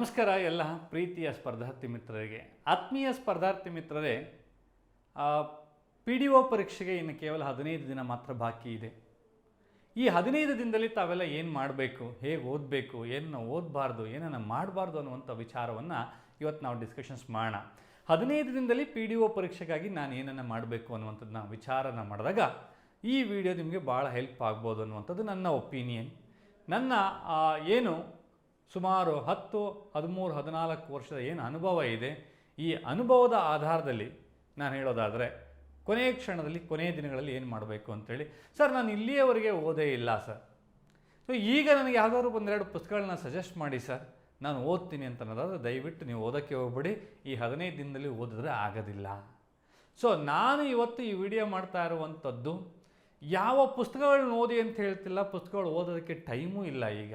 ನಮಸ್ಕಾರ ಎಲ್ಲ ಪ್ರೀತಿಯ ಸ್ಪರ್ಧಾರ್ಥಿ ಮಿತ್ರರಿಗೆ. ಆತ್ಮೀಯ ಸ್ಪರ್ಧಾರ್ಥಿ ಮಿತ್ರರೇ ಪಿ ಡಿ ಒ ಪರೀಕ್ಷೆಗೆ ಇನ್ನು ಕೇವಲ ಹದಿನೈದು ದಿನ ಮಾತ್ರ ಬಾಕಿ ಇದೆ. ಈ ಹದಿನೈದು ದಿನದಲ್ಲಿ ತಾವೆಲ್ಲ ಏನು ಮಾಡಬೇಕು, ಹೇಗೆ ಓದಬೇಕು ಏನನ್ನು ಓದಬಾರ್ದು, ಏನನ್ನು ಮಾಡಬಾರ್ದು ಅನ್ನುವಂಥ ವಿಚಾರವನ್ನು ಇವತ್ತು ನಾವು ಡಿಸ್ಕಷನ್ಸ್ ಮಾಡೋಣ. ಹದಿನೈದು ದಿನದಲ್ಲಿ ಪಿ ಡಿ ಒ ಪರೀಕ್ಷೆಗಾಗಿ ನಾನು ಏನನ್ನು ಮಾಡಬೇಕು ಅನ್ನುವಂಥದ್ದನ್ನ ವಿಚಾರನ ಮಾಡಿದಾಗ, ಈ ವಿಡಿಯೋ ನಿಮಗೆ ಭಾಳ ಹೆಲ್ಪ್ ಆಗ್ಬೋದು ಅನ್ನುವಂಥದ್ದು ನನ್ನ ಒಪಿನಿಯನ್ ನನ್ನ ಏನು ಸುಮಾರು ಹತ್ತು, ಹದಿಮೂರು, ಹದಿನಾಲ್ಕು ವರ್ಷದ ಏನು ಅನುಭವ ಇದೆ, ಈ ಅನುಭವದ ಆಧಾರದಲ್ಲಿ ನಾನು ಹೇಳೋದಾದರೆ ಕೊನೆಯ ಕ್ಷಣದಲ್ಲಿ ಕೊನೆಯ ದಿನಗಳಲ್ಲಿ ಏನು ಮಾಡಬೇಕು ಅಂತೇಳಿ, ಸರ್, ನಾನು ಇಲ್ಲಿಯವರೆಗೆ ಓದೇ ಇಲ್ಲ, ಸರ್. ಸೊ ಈಗ ನನಗೆ ಯಾವುದಾದ್ರು ಒಂದೆರಡು ಪುಸ್ತಕಗಳನ್ನ ಸಜೆಸ್ಟ್ ಮಾಡಿ, ಸರ್. ನಾನು ಓದ್ತೀನಿ ಅಂತ ಅನ್ನೋದಾದರೆ ದಯವಿಟ್ಟು ನೀವು ಓದೋಕ್ಕೆ ಹೋಗ್ಬಿಡಿ. ಈ ಹದಿನೈದು ದಿನದಲ್ಲಿ ಓದಿದ್ರೆ ಆಗೋದಿಲ್ಲ. ಸೊ ನಾನು ಇವತ್ತು ಈ ವಿಡಿಯೋ ಮಾಡ್ತಾ ಇರುವಂಥದ್ದು, ಯಾವ ಪುಸ್ತಕಗಳನ್ನ ಓದಿ ಅಂತ ಹೇಳ್ತಿಲ್ಲ, ಪುಸ್ತಕಗಳು ಓದೋದಕ್ಕೆ ಟೈಮೂ ಇಲ್ಲ ಈಗ.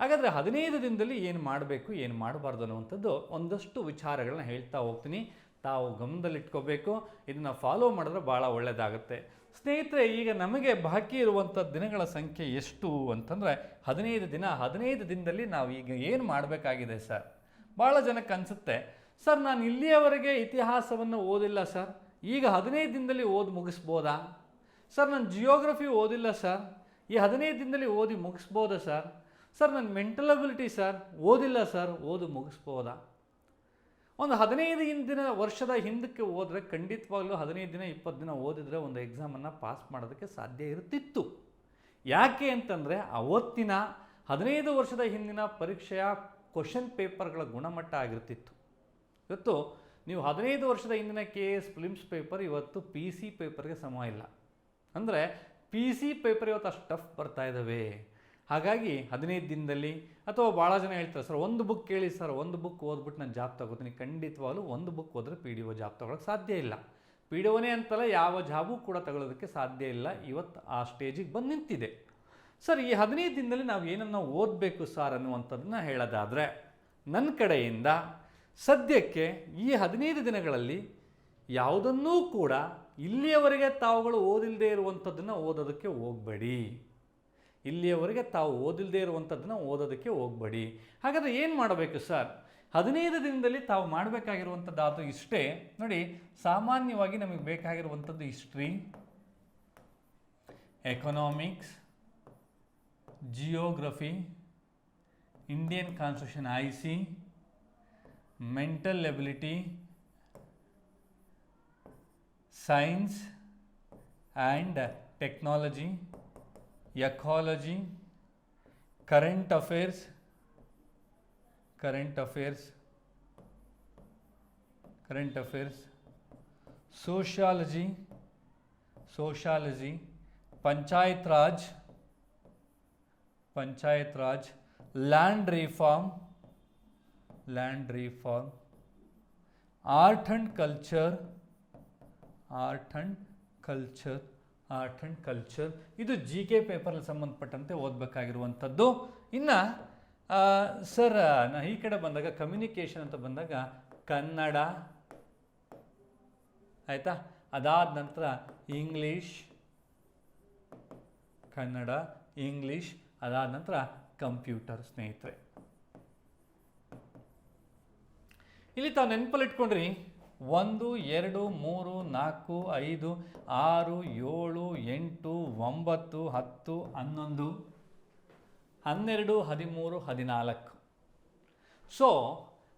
ಹಾಗಾದರೆ ಹದಿನೈದು ದಿನದಲ್ಲಿ ಏನು ಮಾಡಬೇಕು, ಏನು ಮಾಡಬಾರ್ದು ಅನ್ನುವಂಥದ್ದು ಒಂದಷ್ಟು ವಿಚಾರಗಳನ್ನ ಹೇಳ್ತಾ ಹೋಗ್ತೀನಿ. ತಾವು ಗಮನದಲ್ಲಿಟ್ಕೋಬೇಕು. ಇದನ್ನು ಫಾಲೋ ಮಾಡಿದ್ರೆ ಭಾಳ ಒಳ್ಳೆಯದಾಗುತ್ತೆ ಸ್ನೇಹಿತರೆ, ಈಗ ನಮಗೆ ಬಾಕಿ ಇರುವಂಥ ದಿನಗಳ ಸಂಖ್ಯೆ ಎಷ್ಟು ಅಂತಂದರೆ ಹದಿನೈದು ದಿನ, ಹದಿನೈದು ದಿನದಲ್ಲಿ ನಾವು ಈಗ ಏನು ಮಾಡಬೇಕಾಗಿದೆ ಸರ್? ಭಾಳ ಜನಕ್ಕೆ ಅನಿಸುತ್ತೆ, ಸರ್, ನಾನು ಇಲ್ಲಿಯವರೆಗೆ ಇತಿಹಾಸವನ್ನು ಓದಿಲ್ಲ ಸರ್. ಈಗ ಹದಿನೈದು ದಿನದಲ್ಲಿ ಓದಿ ಮುಗಿಸ್ಬೋದಾ? ಸರ್, ನಾನು ಜಿಯೋಗ್ರಫಿ ಓದಿಲ್ಲ ಸರ್. ಈ ಹದಿನೈದು ದಿನದಲ್ಲಿ ಓದಿ ಮುಗಿಸ್ಬೋದಾ ಸರ್? ಸರ್ ನನ್ನ ಮೆಂಟಲ್ ಅಬಿಲಿಟಿ ಸರ್, ಓದಿಲ್ಲ ಸರ್, ಓದು ಮುಗಿಸ್ಬೋದಾ? ಒಂದು ಹದಿನೈದು ಹಿಂದಿನ ವರ್ಷದ ಹಿಂದಕ್ಕೆ ಹೋದರೆ ಖಂಡಿತವಾಗ್ಲೂ ಹದಿನೈದು ದಿನ, ಇಪ್ಪತ್ತು ದಿನ ಓದಿದರೆ ಒಂದು ಎಕ್ಸಾಮನ್ನು ಪಾಸ್ ಮಾಡೋದಕ್ಕೆ ಸಾಧ್ಯ ಇರ್ತಿತ್ತು. ಯಾಕೆ ಅಂತಂದರೆ ಅವತ್ತಿನ ಹದಿನೈದು ವರ್ಷದ ಹಿಂದಿನ ಪರೀಕ್ಷೆಯ ಕ್ವಶನ್ ಪೇಪರ್ಗಳ ಗುಣಮಟ್ಟ ಆಗಿರ್ತಿತ್ತು. ಇವತ್ತು ನೀವು ಹದಿನೈದು ವರ್ಷದ ಹಿಂದಿನ ಕೆ ಎಸ್ ಫಿಲಿಮ್ಸ್ ಪೇಪರ್ ಇವತ್ತು ಪಿ ಸಿ ಪೇಪರ್ಗೆ ಸಮ ಇಲ್ಲ ಅಂದರೆ ಪಿ ಸಿ ಪೇಪರ್ ಇವತ್ತು ಅಷ್ಟು ಟಫ್ ಬರ್ತಾ ಇದ್ದಾವೆ ಹಾಗಾಗಿ ಹದಿನೈದು ದಿನದಲ್ಲಿ ಅಥವಾ ಭಾಳ ಜನ ಹೇಳ್ತಾರೆ, ಸರ್, ಒಂದು ಬುಕ್ ಕೇಳಿ, ಸರ್, ಒಂದು ಬುಕ್ ಓದ್ಬಿಟ್ಟು ನಾನು ಜಾಬ್ ತಗೋತೀನಿ. ಖಂಡಿತವಾಗಲೂ ಒಂದು ಬುಕ್ ಓದ್ರೆ ಪಿ ಡಿ ಒ ಜಾಬ್ ತಗೊಳಕ್ಕೆ ಸಾಧ್ಯ ಇಲ್ಲ. ಪಿ ಡಿ ಒನೇ ಅಂತಲ್ಲ ಯಾವ ಜಾಬು ಕೂಡ ತಗೊಳ್ಳೋದಕ್ಕೆ ಸಾಧ್ಯ ಇಲ್ಲ. ಇವತ್ತು ಆ ಸ್ಟೇಜಿಗೆ ಬಂದು ನಿಂತಿದೆ. ಸರ್, ಈ ಹದಿನೈದು ದಿನದಲ್ಲಿ ನಾವು ಏನನ್ನು ಓದಬೇಕು ಸರ್ ಅನ್ನುವಂಥದ್ದನ್ನ ಹೇಳೋದಾದರೆ ನನ್ನ ಕಡೆಯಿಂದ ಸದ್ಯಕ್ಕೆ ಈ ಹದಿನೈದು ದಿನಗಳಲ್ಲಿ ಯಾವುದನ್ನೂ ಕೂಡ ಇಲ್ಲಿಯವರೆಗೆ ತಾವುಗಳು ಓದಿಲ್ಲದೆ ಇರುವಂಥದ್ದನ್ನು ಓದೋದಕ್ಕೆ ಹೋಗಬೇಡಿ. ಇಲ್ಲಿಯವರೆಗೆ ತಾವು ಓದಿಲ್ಲದೆ ಇರುವಂಥದ್ದನ್ನು ಓದೋದಕ್ಕೆ ಹೋಗಬೇಡಿ. ಹಾಗಾದರೆ ಏನು ಮಾಡಬೇಕು ಸರ್? ಹದಿನೈದು ದಿನದಲ್ಲಿ ತಾವು ಮಾಡಬೇಕಾಗಿರುವಂಥದ್ದು ಅದು ಇಷ್ಟೇ? ನೋಡಿ, ಸಾಮಾನ್ಯವಾಗಿ ನಮಗೆ ಬೇಕಾಗಿರುವಂಥದ್ದು history economics geography Indian constitution I C mental ability science and technology ecology current affairs current affairs current affairs sociology sociology panchayat raj panchayat raj land reform land reform art and culture art and culture art and culture. ಇದು G K ಪೇಪರ್ಗೆ ಸಂಬಂಧಪಟ್ಟಂತೆ ಓದಬೇಕಾಗಿರುವಂಥದ್ದು. ಇನ್ನು sir, ನಾ, ಈ ಕಡೆ ಬಂದಾಗ communication ಅಂತ ಬಂದಾಗ ಕನ್ನಡ, ಆಯಿತಾ? ಅದಾದ ನಂತರ ಇಂಗ್ಲೀಷ್ ಕನ್ನಡ ಇಂಗ್ಲೀಷ್ ಅದಾದ ನಂತರ ಕಂಪ್ಯೂಟರ್ ಸ್ನೇಹಿತರೆ. ಇಲ್ಲಿ ತಾವು ನೆನಪಲ್ಲಿ ಇಟ್ಕೊಂಡ್ರಿ. ಒಂದು, ಎರಡು, ಮೂರು, ನಾಲ್ಕು, ಐದು, ಆರು, ಏಳು, ಎಂಟು, ಒಂಬತ್ತು, ಹತ್ತು, ಹನ್ನೊಂದು, ಹನ್ನೆರಡು, ಹದಿಮೂರು, ಹದಿನಾಲ್ಕು. ಸೊ